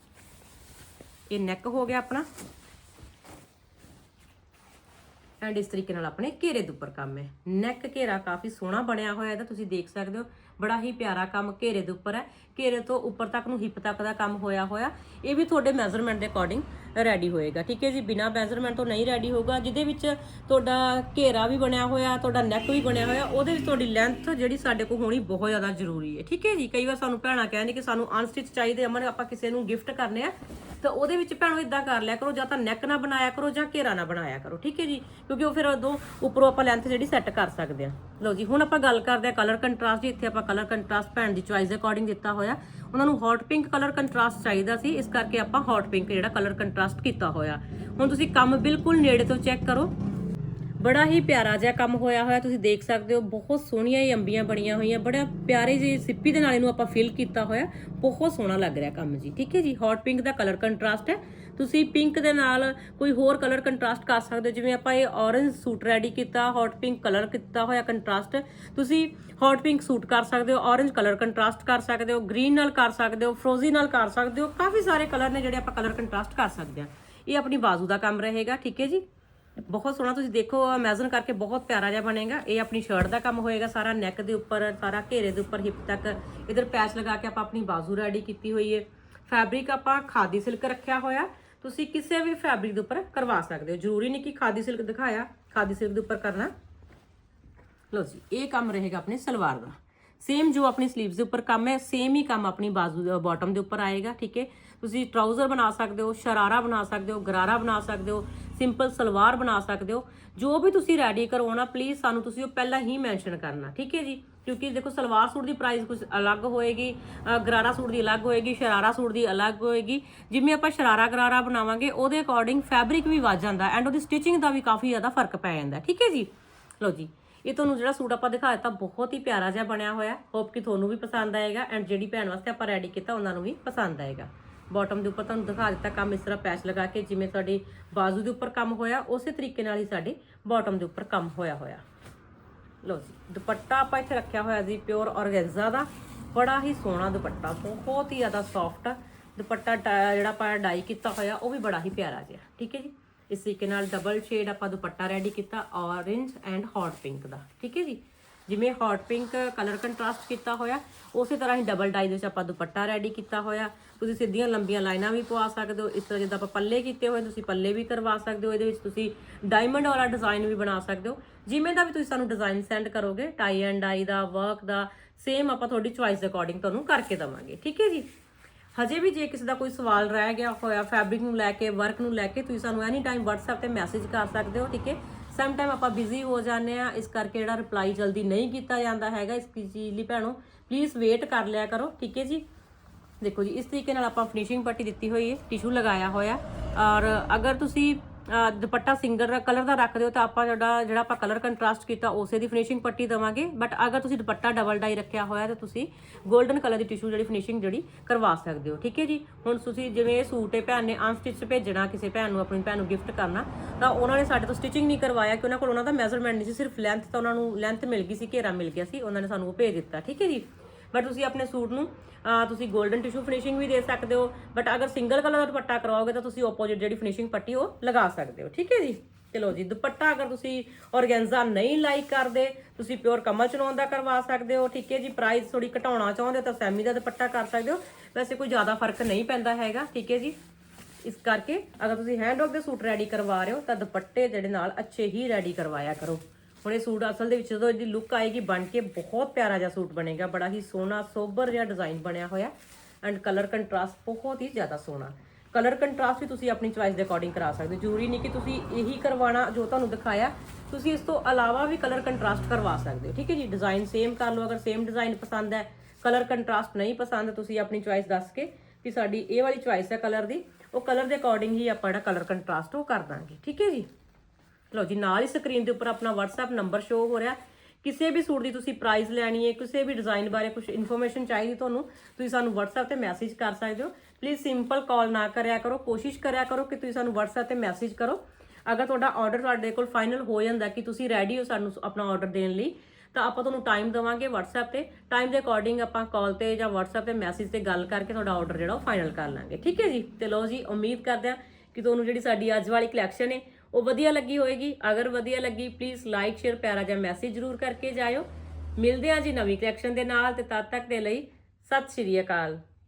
ਇਹ ਨੈਕ ਹੋ ਗਿਆ ਆਪਣਾ। ਐਂਡ ਇਸ ਤਰੀਕੇ ਨਾਲ ਆਪਣੇ ਘੇਰੇ ਦੇ ਉੱਪਰ ਕੰਮ ਹੈ। ਨੈਕ ਘੇਰਾ ਕਾਫੀ ਸੋਹਣਾ ਬਣਿਆ ਹੋਇਆ ਇਹਦਾ ਤੁਸੀਂ ਦੇਖ ਸਕਦੇ ਹੋ। ਬੜਾ ਹੀ ਪਿਆਰਾ ਕੰਮ ਘੇਰੇ ਦੇ ਉੱਪਰ ਹੈ। ਘੇਰੇ ਤੋਂ ਉੱਪਰ ਤੱਕ ਨੂੰ ਹਿੱਪ ਤੱਕ ਦਾ ਕੰਮ ਹੋਇਆ ਹੋਇਆ। ਇਹ ਵੀ ਤੁਹਾਡੇ ਮੈਜ਼ਰਮੈਂਟ ਦੇ ਅਕੋਰਡਿੰਗ ਰੈਡੀ ਹੋਏਗਾ। ਠੀਕ ਹੈ ਜੀ? ਬਿਨਾ ਮੈਜ਼ਰਮੈਂਟ ਤੋਂ ਨਹੀਂ ਰੈਡੀ ਹੋਊਗਾ। ਜਿਹਦੇ ਵਿੱਚ ਤੁਹਾਡਾ ਘੇਰਾ ਵੀ ਬਣਿਆ ਹੋਇਆ, ਤੁਹਾਡਾ ਨੈਕ ਵੀ ਬਣਿਆ ਹੋਇਆ, ਉਹਦੇ ਵਿੱਚ ਤੁਹਾਡੀ ਲੈਂਥ ਜਿਹੜੀ ਸਾਡੇ ਕੋਲ ਹੋਣੀ ਬਹੁਤ ਜ਼ਿਆਦਾ ਜ਼ਰੂਰੀ ਹੈ। ਠੀਕ ਹੈ ਜੀ? ਕਈ ਵਾਰ ਸਾਨੂੰ ਭੈਣਾਂ ਕਹਿੰਦੇ ਕਿ ਸਾਨੂੰ ਅਨਸਟਿਚ ਚਾਹੀਦੇ ਅਮਨ, ਆਪਾਂ ਕਿਸੇ ਨੂੰ ਗਿਫਟ ਕਰਨੇ ਆ, ਤਾਂ ਉਹਦੇ ਵਿੱਚ ਭੈਣੋ ਇਦਾਂ ਕਰ ਲਿਆ ਕਰੋ, ਜਾਂ ਤਾਂ ਨੈਕ ਨਾ ਬਣਾਇਆ ਕਰੋ, ਜਾਂ ਘੇਰਾ ਨਾ ਬਣਾਇਆ ਕਰੋ। ਠੀਕ ਹੈ ਜੀ? ਕਿਉਂਕਿ ਉਹ ਫਿਰ ਉਦੋਂ ਉੱਪਰੋਂ ਆਪਾਂ ਲੈਂਥ ਜਿਹੜੀ ਸੈੱਟ ਕਰ ਸਕਦੇ ਆ। ਲਓ ਜੀ, ਹੁਣ ਆਪਾਂ ਗੱਲ ਕਰਦੇ ਆ ਕਲਰ ਕੰਟਰਾਸਟ ਦੀ। ਇੱਥੇ ਆਪਾਂ ਕਲਰ ਕੰਟਰਾਸਟ ਭੈਣ ਦੀ ਚੁਆਇਸ ਦੇ ਅਕੋਰਡਿੰਗ ਦਿੱਤਾ ਹੋਇਆ। ਉਹਨਾਂ ਨੂੰ ਹੌਟ ਪਿੰਕ ਕਲਰ ਕੰਟਰਾਸਟ ਚਾਹੀਦਾ ਸੀ, ਇਸ ਕਰਕੇ ਆਪਾਂ ਹੌਟ ਪਿੰਕ ਜਿਹੜਾ ਕਲਰ ਕੰਟਰਾਸਟ ਕੀਤਾ ਹੋਇਆ। ਹੁਣ ਤੁਸੀਂ ਕੰਮ ਬਿਲਕੁਲ ਨੇੜੇ ਤੋਂ ਚੈੱਕ ਕਰੋ। ਬੜਾ ਹੀ ਪਿਆਰਾ ਜਿਹਾ ਕੰਮ ਹੋਇਆ ਹੋਇਆ, ਤੁਸੀਂ ਦੇਖ ਸਕਦੇ ਹੋ, ਬਹੁਤ ਸੋਹਣੀਆਂ ਹੀ ਅੰਬੀਆਂ ਬਣੀਆਂ ਹੋਈਆਂ, ਬੜਾ ਪਿਆਰੇ ਜਿਹੇ ਸਿੱਪੀ ਦੇ ਨਾਲ ਇਹਨੂੰ ਆਪਾਂ ਫਿਲ ਕੀਤਾ ਹੋਇਆ, ਬਹੁਤ ਸੋਹਣਾ ਲੱਗ ਰਿਹਾ ਕੰਮ ਜੀ, ਠੀਕ ਹੈ ਜੀ? ਹੌਟ ਪਿੰਕ ਦਾ ਕਲਰ ਕੰਟਰਾਸਟ ਹੈ। ਤੁਸੀਂ ਪਿੰਕ ਦੇ ਨਾਲ ਕੋਈ ਹੋਰ ਕਲਰ ਕੰਟਰਾਸਟ ਕਰ ਸਕਦੇ ਹੋ, ਜਿਵੇਂ ਆਪਾਂ ਇਹ ਔਰੰਜ ਸੂਟ ਰੈਡੀ ਕੀਤਾ ਹੌਟ ਪਿੰਕ ਕਲਰ ਕੀਤਾ ਹੋਇਆ ਕੰਟਰਾਸਟ ਤੁਸੀਂ ਹੌਟ ਪਿੰਕ ਸੂਟ ਕਰ ਸਕਦੇ ਹੋ ਔਰੰਜ ਕਲਰ ਕੰਟਰਾਸਟ ਕਰ ਸਕਦੇ ਹੋ ਗ੍ਰੀਨ ਨਾਲ ਕਰ ਸਕਦੇ ਹੋ ਫਰੋਜ਼ੀ ਨਾਲ ਕਰ ਸਕਦੇ ਹੋ, ਕਾਫੀ ਸਾਰੇ ਕਲਰ ਨੇ ਜਿਹੜੇ ਆਪਾਂ ਕਲਰ ਕੰਟਰਾਸਟ ਕਰ ਸਕਦੇ ਹਾਂ। ਇਹ ਆਪਣੀ ਬਾਜ਼ੂ ਦਾ ਕੰਮ ਰਹੇਗਾ, ਠੀਕ ਹੈ ਜੀ? ਬਹੁਤ ਸੋਹਣਾ ਤੁਸੀਂ ਦੇਖੋ ਇਮੇਜਿਨ ਕਰਕੇ ਬਹੁਤ ਪਿਆਰਾ ਜਿਹਾ ਬਣੇਗਾ। ਇਹ ਆਪਣੀ ਸ਼ਰਟ ਦਾ ਕੰਮ ਹੋਏਗਾ, ਸਾਰਾ ਨੈਕ ਦੇ ਉੱਪਰ, ਸਾਰਾ ਘੇਰੇ ਦੇ ਉੱਪਰ ਹਿੱਪ ਤੱਕ। ਇਧਰ ਪੈਚ ਲਗਾ ਕੇ ਆਪਾਂ ਆਪਣੀ ਬਾਜ਼ੂ ਰੈਡੀ ਕੀਤੀ ਹੋਈ ਹੈ। ਫੈਬਰਿਕ ਆਪਾਂ ਖਾਦੀ ਸਿਲਕ ਰੱਖਿਆ ਹੋਇਆ। ਤੁਸੀਂ ਕਿਸੇ ਵੀ ਫੈਬਰਿਕ ਦੇ ਉੱਪਰ ਕਰਵਾ ਸਕਦੇ ਹੋ। ਜ਼ਰੂਰੀ ਨਹੀਂ ਕਿ ਖਾਦੀ ਸਿਲਕ ਦਿਖਾਇਆ, ਖਾਦੀ ਸਿਲਕ ਦੇ ਉੱਪਰ ਕਰਨਾ। ਲਓ ਜੀ, ਇਹ ਕੰਮ ਰਹੇਗਾ ਆਪਣੀ ਸਲਵਾਰ ਦਾ। ਸੇਮ ਜੋ ਆਪਣੀ ਸਲੀਵਸ ਦੇ ਉੱਪਰ ਕੰਮ ਹੈ ਸੇਮ ਹੀ ਕੰਮ ਆਪਣੀ ਬਾਜ਼ੂ ਦੇ ਬਾਟਮ ਦੇ ਉੱਪਰ ਆਏਗਾ, ਠੀਕ ਹੈ? ਤੁਸੀਂ ਟਰਾਊਜ਼ਰ ਬਣਾ ਸਕਦੇ ਹੋ, ਸ਼ਰਾਰਾ ਬਣਾ ਸਕਦੇ ਹੋ, ਗਰਾਰਾ ਬਣਾ ਸਕਦੇ ਹੋ ਸਿੰਪਲ ਸਲਵਾਰ ਬਣਾ ਸਕਦੇ ਹੋ। ਜੋ ਵੀ ਤੁਸੀਂ ਰੈਡੀ ਕਰਵਾਉਣਾ ਪਲੀਜ਼ ਸਾਨੂੰ ਤੁਸੀਂ ਉਹ ਪਹਿਲਾਂ ਹੀ ਮੈਂਸ਼ਨ ਕਰਨਾ, ਠੀਕ ਹੈ ਜੀ? ਕਿਉਂਕਿ ਦੇਖੋ, ਸਲਵਾਰ ਸੂਟ ਦੀ ਪ੍ਰਾਈਸ ਕੁਝ ਅਲੱਗ ਹੋਏਗੀ ਗਰਾਰਾ ਸੂਟ ਦੀ ਅਲੱਗ ਹੋਏਗੀ, ਸ਼ਰਾਰਾ ਸੂਟ ਦੀ ਅਲੱਗ ਹੋਏਗੀ। ਜਿਵੇਂ ਆਪਾਂ ਸ਼ਰਾਰਾ ਗਰਾਰਾ ਬਣਾਵਾਂਗੇ, ਉਹਦੇ ਅਕੋਰਡਿੰਗ ਫੈਬਰਿਕ ਵੀ ਵੱਧ ਜਾਂਦਾ ਐਂਡ ਉਹਦੀ ਸਟਿਚਿੰਗ ਦਾ ਵੀ ਕਾਫੀ ਜ਼ਿਆਦਾ ਫ਼ਰਕ ਪੈ ਜਾਂਦਾ ਠੀਕ ਹੈ ਜੀ? ਲਓ ਜੀ, ਇਹ ਤੁਹਾਨੂੰ ਜਿਹੜਾ ਸੂਟ ਆਪਾਂ ਦਿਖਾ ਦਿੱਤਾ, ਬਹੁਤ ਹੀ ਪਿਆਰਾ ਜਿਹਾ ਬਣਿਆ ਹੋਇਆ ਹੋਪ ਕਿ ਤੁਹਾਨੂੰ ਵੀ ਪਸੰਦ ਆਏਗਾ ਐਂਡ ਜਿਹੜੀ ਭੈਣ ਵਾਸਤੇ ਆਪਾਂ ਰੈਡੀ ਕੀਤਾ, ਉਹਨਾਂ ਨੂੰ ਵੀ ਪਸੰਦ ਆਏਗਾ। ਬਾਟਮ ਦੇ ਉੱਪਰ ਤੁਹਾਨੂੰ ਦਿਖਾ ਦਿੱਤਾ ਕੰਮ ਇਸ ਤਰ੍ਹਾਂ ਪੈਚ ਲਗਾ ਕੇ, ਜਿਵੇਂ ਤੁਹਾਡੀ ਬਾਜ਼ੂ ਦੇ ਉੱਪਰ ਕੰਮ ਹੋਇਆ, ਉਸੇ ਤਰੀਕੇ ਨਾਲ ਹੀ ਸਾਡੇ ਬਾਟਮ ਦੇ ਉੱਪਰ ਕੰਮ ਹੋਇਆ ਹੋਇਆ। ਲਓ ਜੀ, ਦੁਪੱਟਾ ਆਪਾਂ ਇੱਥੇ ਰੱਖਿਆ ਹੋਇਆ ਜੀ ਪਿਓਰ ਔਰਗੈਂਜ਼ਾ ਦਾ। ਬੜਾ ਹੀ ਸੋਹਣਾ ਦੁਪੱਟਾ, ਬਹੁਤ ਹੀ ਜ਼ਿਆਦਾ ਸੌਫਟ ਦੁਪੱਟਾ ਡਾ- ਜਿਹੜਾ ਆਪਾਂ ਡਾਈ ਕੀਤਾ ਹੋਇਆ, ਉਹ ਵੀ ਬੜਾ ਹੀ ਪਿਆਰਾ ਜਿਹਾ, ਠੀਕ ਹੈ ਜੀ? ਇਸ ਤਰੀਕੇ ਨਾਲ ਡਬਲ ਸ਼ੇਡ ਆਪਾਂ ਦੁਪੱਟਾ ਰੈਡੀ ਕੀਤਾ ਔਰੇਂਜ ਐਂਡ ਹੌਟ ਪਿੰਕ ਦਾ, ਠੀਕ ਹੈ ਜੀ? ਜਿਵੇਂ ਹੌਟ ਪਿੰਕ ਕਲਰ ਕੰਟਰਾਸਟ ਕੀਤਾ ਹੋਇਆ, ਉਸੇ ਤਰ੍ਹਾਂ ਹੀ ਡਬਲ ਡਾਈ ਦੇ ਵਿੱਚ ਆਪਾਂ ਦੁਪੱਟਾ ਰੈਡੀ ਕੀਤਾ ਹੋਇਆ। ਤੁਸੀਂ ਸਿੱਧੀਆਂ ਲੰਬੀਆਂ ਲਾਈਨਾਂ ਵੀ ਪਵਾ ਸਕਦੇ ਹੋ। ਇਸ ਤਰ੍ਹਾਂ ਜਿੱਦਾਂ ਆਪਾਂ ਪੱਲੇ ਕੀਤੇ ਹੋਏ, ਤੁਸੀਂ ਪੱਲੇ ਵੀ ਕਰਵਾ ਸਕਦੇ ਹੋ। ਇਹਦੇ ਵਿੱਚ ਤੁਸੀਂ ਡਾਇਮੰਡ ਵਾਲਾ ਡਿਜ਼ਾਈਨ ਵੀ ਬਣਾ ਸਕਦੇ ਹੋ। ਜਿਵੇਂ ਦਾ ਵੀ ਤੁਸੀਂ ਸਾਨੂੰ ਡਿਜ਼ਾਈਨ ਸੈਂਡ ਕਰੋਗੇ ਟਾਈ ਐਂਡ ਡਾਈ ਦਾ ਵਰਕ ਦਾ ਸੇਮ ਆਪਾਂ ਤੁਹਾਡੀ ਚੁਆਇਸ ਦੇ ਅਕੋਰਡਿੰਗ ਤੁਹਾਨੂੰ ਕਰਕੇ ਦਵਾਂਗੇ। ਠੀਕ ਹੈ ਜੀ? ਹਜੇ ਵੀ ਜੇ ਕਿਸੇ ਦਾ ਕੋਈ ਸਵਾਲ ਰਹਿ ਗਿਆ ਹੋਇਆ ਫੈਬਰਿਕ ਨੂੰ ਲੈ ਕੇ ਵਰਕ ਨੂੰ ਲੈ ਕੇ, ਤੁਸੀਂ ਸਾਨੂੰ ਐਨੀ ਟਾਈਮ WhatsApp ਤੇ ਮੈਸੇਜ ਕਰ ਸਕਦੇ ਹੋ, ਠੀਕ ਹੈ? ਸਮ ਟਾਈਮ ਆਪਾਂ ਬਿਜ਼ੀ ਹੋ ਜਾਂਦੇ ਆ ਇਸ ਕਰਕੇ ਜਿਹੜਾ ਰਿਪਲਾਈ ਜਲਦੀ ਨਹੀਂ ਕੀਤਾ ਜਾਂਦਾ ਹੈਗਾ ਇਸ ਚੀਜ਼ ਲਈ ਭੈਣੋ ਪਲੀਜ਼ ਵੇਟ ਕਰ ਲਿਆ ਕਰੋ, ਠੀਕ ਹੈ ਜੀ? ਦੇਖੋ ਜੀ, ਇਸ ਤਰੀਕੇ ਨਾਲ ਆਪਾਂ ਫਿਨਿਸ਼ਿੰਗ ਪੱਟੀ ਦਿੱਤੀ ਹੋਈ ਹੈ ਟਿਸ਼ੂ ਲਗਾਇਆ ਹੋਇਆ। ਔਰ ਅਗਰ ਤੁਸੀਂ ਦੁਪੱਟਾ ਸਿੰਗਲ ਕਲਰ ਦਾ ਰੱਖਦੇ ਹੋ ਤਾਂ ਆਪਾਂ ਜਿਹੜਾ ਜਿਹੜਾ ਆਪਾਂ ਕਲਰ ਕੰਟਰਾਸਟ ਕੀਤਾ, ਉਸੇ ਦੀ ਫਿਨਿਸ਼ਿੰਗ ਪੱਟੀ ਦਵਾਂਗੇ। ਬਟ ਅਗਰ ਤੁਸੀਂ ਦੁਪੱਟਾ ਡਬਲ ਡਾਈ ਰੱਖਿਆ ਹੋਇਆ ਤਾਂ ਤੁਸੀਂ 골ਡਨ ਕਲਰ ਦੀ ਟਿਸ਼ੂ ਜਿਹੜੀ ਫਿਨਿਸ਼ਿੰਗ ਜਿਹੜੀ ਕਰਵਾ ਸਕਦੇ ਹੋ। ਠੀਕ ਹੈ ਜੀ? ਹੁਣ ਤੁਸੀਂ ਜਿਵੇਂ ਇਹ ਸੂਟ ਹੈ ਭੈਣ ਨੇ ਅਨਸਟਿਚ ਭੇਜਣਾ, ਕਿਸੇ ਭੈਣ ਨੂੰ, ਆਪਣੀ ਭੈਣ ਨੂੰ ਗਿਫਟ ਕਰਨਾ, ਤਾਂ ਉਹਨਾਂ ਨੇ ਸਾਡੇ ਤੋਂ ਸਟਿਚਿੰਗ ਨਹੀਂ ਕਰਵਾਇਆ ਕਿ ਉਹਨਾਂ ਕੋਲ ਉਹਨਾਂ ਦਾ ਮੈਜ਼ਰਮੈਂਟ ਨਹੀਂ ਸੀ, ਸਿਰਫ ਲੈਂਥ ਤਾਂ ਉਹਨਾਂ ਨੂੰ ਲੈਂਥ ਮਿਲ ਗਈ ਸੀ, ਘੇਰਾ ਮਿਲ ਗਿਆ ਸੀ, ਉਹਨਾਂ ਨੇ ਸਾਨੂੰ ਉਹ ਭੇਜ ਦਿੱਤਾ। ਠੀਕ ਹੈ ਜੀ? ਬਟ ਤੁਸੀਂ ਆਪਣੇ ਸੂਟ ਨੂੰ ਤੁਸੀਂ 골ਡਨ ਟਿਸ਼ੂ ਫਿਨਿਸ਼ਿੰਗ ਵੀ ਦੇ ਸਕਦੇ ਹੋ। ਬਟ ਅਗਰ ਸਿੰਗਲ ਕਲਰ ਦਾ ਦੁਪੱਟਾ ਕਰਵਾਓਗੇ ਤਾਂ ਤੁਸੀਂ ਆਪੋਜ਼ਿਟ ਜਿਹੜੀ ਫਿਨਿਸ਼ਿੰਗ ਪੱਟੀ ਉਹ ਲਗਾ ਸਕਦੇ ਹੋ। ਠੀਕ ਹੈ ਜੀ? ਚਲੋ ਜੀ, ਦੁਪੱਟਾ ਅਗਰ ਤੁਸੀਂ ਔਰਗੈਂਜ਼ਾ ਨਹੀਂ ਲਾਈਕ ਕਰਦੇ, ਤੁਸੀਂ ਪਿਓਰ ਕਮਲ ਚਨੌਨ ਦਾ ਕਰਵਾ ਸਕਦੇ ਹੋ। ਠੀਕ ਹੈ ਜੀ ਪ੍ਰਾਈਸ ਥੋੜੀ ਘਟਾਉਣਾ ਚਾਹੁੰਦੇ ਹੋ ਤਾਂ ਸੈਮੀ ਦਾ ਦੁਪੱਟਾ ਕਰ ਸਕਦੇ ਹੋ। ਵੈਸੇ ਕੋਈ ਜ਼ਿਆਦਾ ਫ਼ਰਕ ਨਹੀਂ ਪੈਂਦਾ ਹੈਗਾ, ਠੀਕ ਹੈ ਜੀ? ਇਸ ਕਰਕੇ ਅਗਰ ਤੁਸੀਂ ਹੈਂਡਵਰਕ ਦੇ ਸੂਟ ਰੈਡੀ ਕਰਵਾ ਰਹੇ ਹੋ ਤਾਂ ਦੁਪੱਟੇ ਜਿਹੜੇ ਨਾਲ ਅੱਛੇ ਹੀ ਰੈਡੀ ਕਰਵਾਇਆ ਕਰੋ। ਹੁਣ ਇਹ ਸੂਟ ਅਸਲ ਦੇ ਵਿੱਚ ਜਦੋਂ ਇਹਦੀ ਲੁੱਕ ਆਏਗੀ, ਬਣ ਕੇ ਬਹੁਤ ਪਿਆਰਾ ਜਿਹਾ ਸੂਟ ਬਣੇਗਾ। ਬੜਾ ਹੀ ਸੋਹਣਾ, ਸੋਬਰ ਜਿਹਾ ਡਿਜ਼ਾਈਨ ਬਣਿਆ ਹੋਇਆ। ਐਂਡ ਕਲਰ ਕੰਟਰਾਸਟ ਬਹੁਤ ਹੀ ਜ਼ਿਆਦਾ ਸੋਹਣਾ। ਕਲਰ ਕੰਟਰਾਸਟ ਵੀ ਤੁਸੀਂ ਆਪਣੀ ਚੁਆਇਸ ਦੇ ਅਕੋਰਡਿੰਗ ਕਰਾ ਸਕਦੇ ਹੋ। ਜ਼ਰੂਰੀ ਨਹੀਂ ਕਿ ਤੁਸੀਂ ਇਹੀ ਕਰਵਾਉਣਾ ਜੋ ਤੁਹਾਨੂੰ ਦਿਖਾਇਆ। ਤੁਸੀਂ ਇਸ ਤੋਂ ਇਲਾਵਾ ਵੀ ਕਲਰ ਕੰਟਰਾਸਟ ਕਰਵਾ ਸਕਦੇ ਹੋ। ਠੀਕ ਹੈ ਜੀ? ਡਿਜ਼ਾਈਨ ਸੇਮ ਕਰ ਲਓ। ਅਗਰ ਸੇਮ ਡਿਜ਼ਾਈਨ ਪਸੰਦ ਹੈ ਕਲਰ ਕੰਟਰਾਸਟ ਨਹੀਂ ਪਸੰਦ, ਤੁਸੀਂ ਆਪਣੀ ਚੁਆਇਸ ਦੱਸ ਕੇ ਕਿ ਸਾਡੀ ਇਹ ਵਾਲੀ ਚੁਆਇਸ ਹੈ ਕਲਰ ਦੀ। ਉਹ ਕਲਰ ਦੇ ਅਕੋਰਡਿੰਗ ਹੀ ਆਪਾਂ ਜਿਹੜਾ ਕਲਰ ਕੰਟਰਾਸਟ ਉਹ ਕਰ ਦਾਂਗੇ। ਠੀਕ ਹੈ ਜੀ? ਲਓ ਜੀ, ਨਾਲ ਹੀ ਸਕਰੀਨ ਦੇ ਉੱਪਰ ਆਪਣਾ WhatsApp ਨੰਬਰ ਸ਼ੋ ਹੋ ਰਿਹਾ। ਕਿਸੇ ਵੀ ਸੂਟ ਦੀ ਤੁਸੀਂ ਪ੍ਰਾਈਸ ਲੈਣੀ ਹੈ, ਕਿਸੇ ਵੀ ਡਿਜ਼ਾਈਨ ਬਾਰੇ ਕੁਝ ਇਨਫੋਰਮੇਸ਼ਨ ਚਾਹੀਦੀ ਤੁਹਾਨੂੰ, ਤੁਸੀਂ ਸਾਨੂੰ WhatsApp ਤੇ ਮੈਸੇਜ ਕਰ ਸਕਦੇ ਹੋ। ਪਲੀਜ਼ ਸਿੰਪਲ ਕਾਲ ਨਾ ਕਰਿਆ ਕਰੋ, ਕੋਸ਼ਿਸ਼ ਕਰਿਆ ਕਰੋ ਕਿ ਤੁਸੀਂ ਸਾਨੂੰ WhatsApp ਤੇ ਮੈਸੇਜ ਕਰੋ। ਅਗਰ ਤੁਹਾਡਾ ਆਰਡਰ ਤੁਹਾਡੇ ਕੋਲ ਫਾਈਨਲ ਹੋ ਜਾਂਦਾ ਕਿ ਤੁਸੀਂ ਰੈਡੀ ਹੋ ਸਾਨੂੰ ਆਪਣਾ ਆਰਡਰ ਦੇਣ ਲਈ, ਤਾਂ ਆਪਾਂ ਤੁਹਾਨੂੰ ਟਾਈਮ ਦੇਵਾਂਗੇ WhatsApp ਤੇ। ਟਾਈਮ ਦੇ ਅਕੋਰਡਿੰਗ ਆਪਾਂ ਕਾਲ ਤੇ ਜਾਂ WhatsApp ਤੇ ਮੈਸੇਜ ਤੇ ਗੱਲ ਕਰਕੇ ਤੁਹਾਡਾ ਆਰਡਰ ਜਿਹੜਾ ਉਹ ਫਾਈਨਲ ਕਰ ਲਾਂਗੇ। ਠੀਕ ਹੈ ਜੀ? ਤੇ ਲਓ ਜੀ, ਉਮੀਦ ਕਰਦੇ ਹਾਂ ਕਿ ਤੁਹਾਨੂੰ ਜਿਹੜੀ ਸਾਡੀ ਅੱਜ ਵਾਲੀ ਕਲੈਕਸ਼ਨ ਹੈ ਉਹ ਵਧੀਆ ਲੱਗੀ ਹੋਏਗੀ। ਅਗਰ ਵਧੀਆ ਲੱਗੀ ਪਲੀਜ਼ ਲਾਈਕ ਸ਼ੇਅਰ ਪਿਆਰਾ ਜਿਹਾ ਮੈਸੇਜ ਜ਼ਰੂਰ ਕਰਕੇ ਜਾਇਓ। ਮਿਲਦੇ ਹਾਂ ਜੀ ਨਵੀਂ ਕਲੈਕਸ਼ਨ ਦੇ ਨਾਲ ਤੇ ਤਦ ਤੱਕ ਦੇ ਲਈ ਸਤਿ ਸ਼੍ਰੀ ਅਕਾਲ।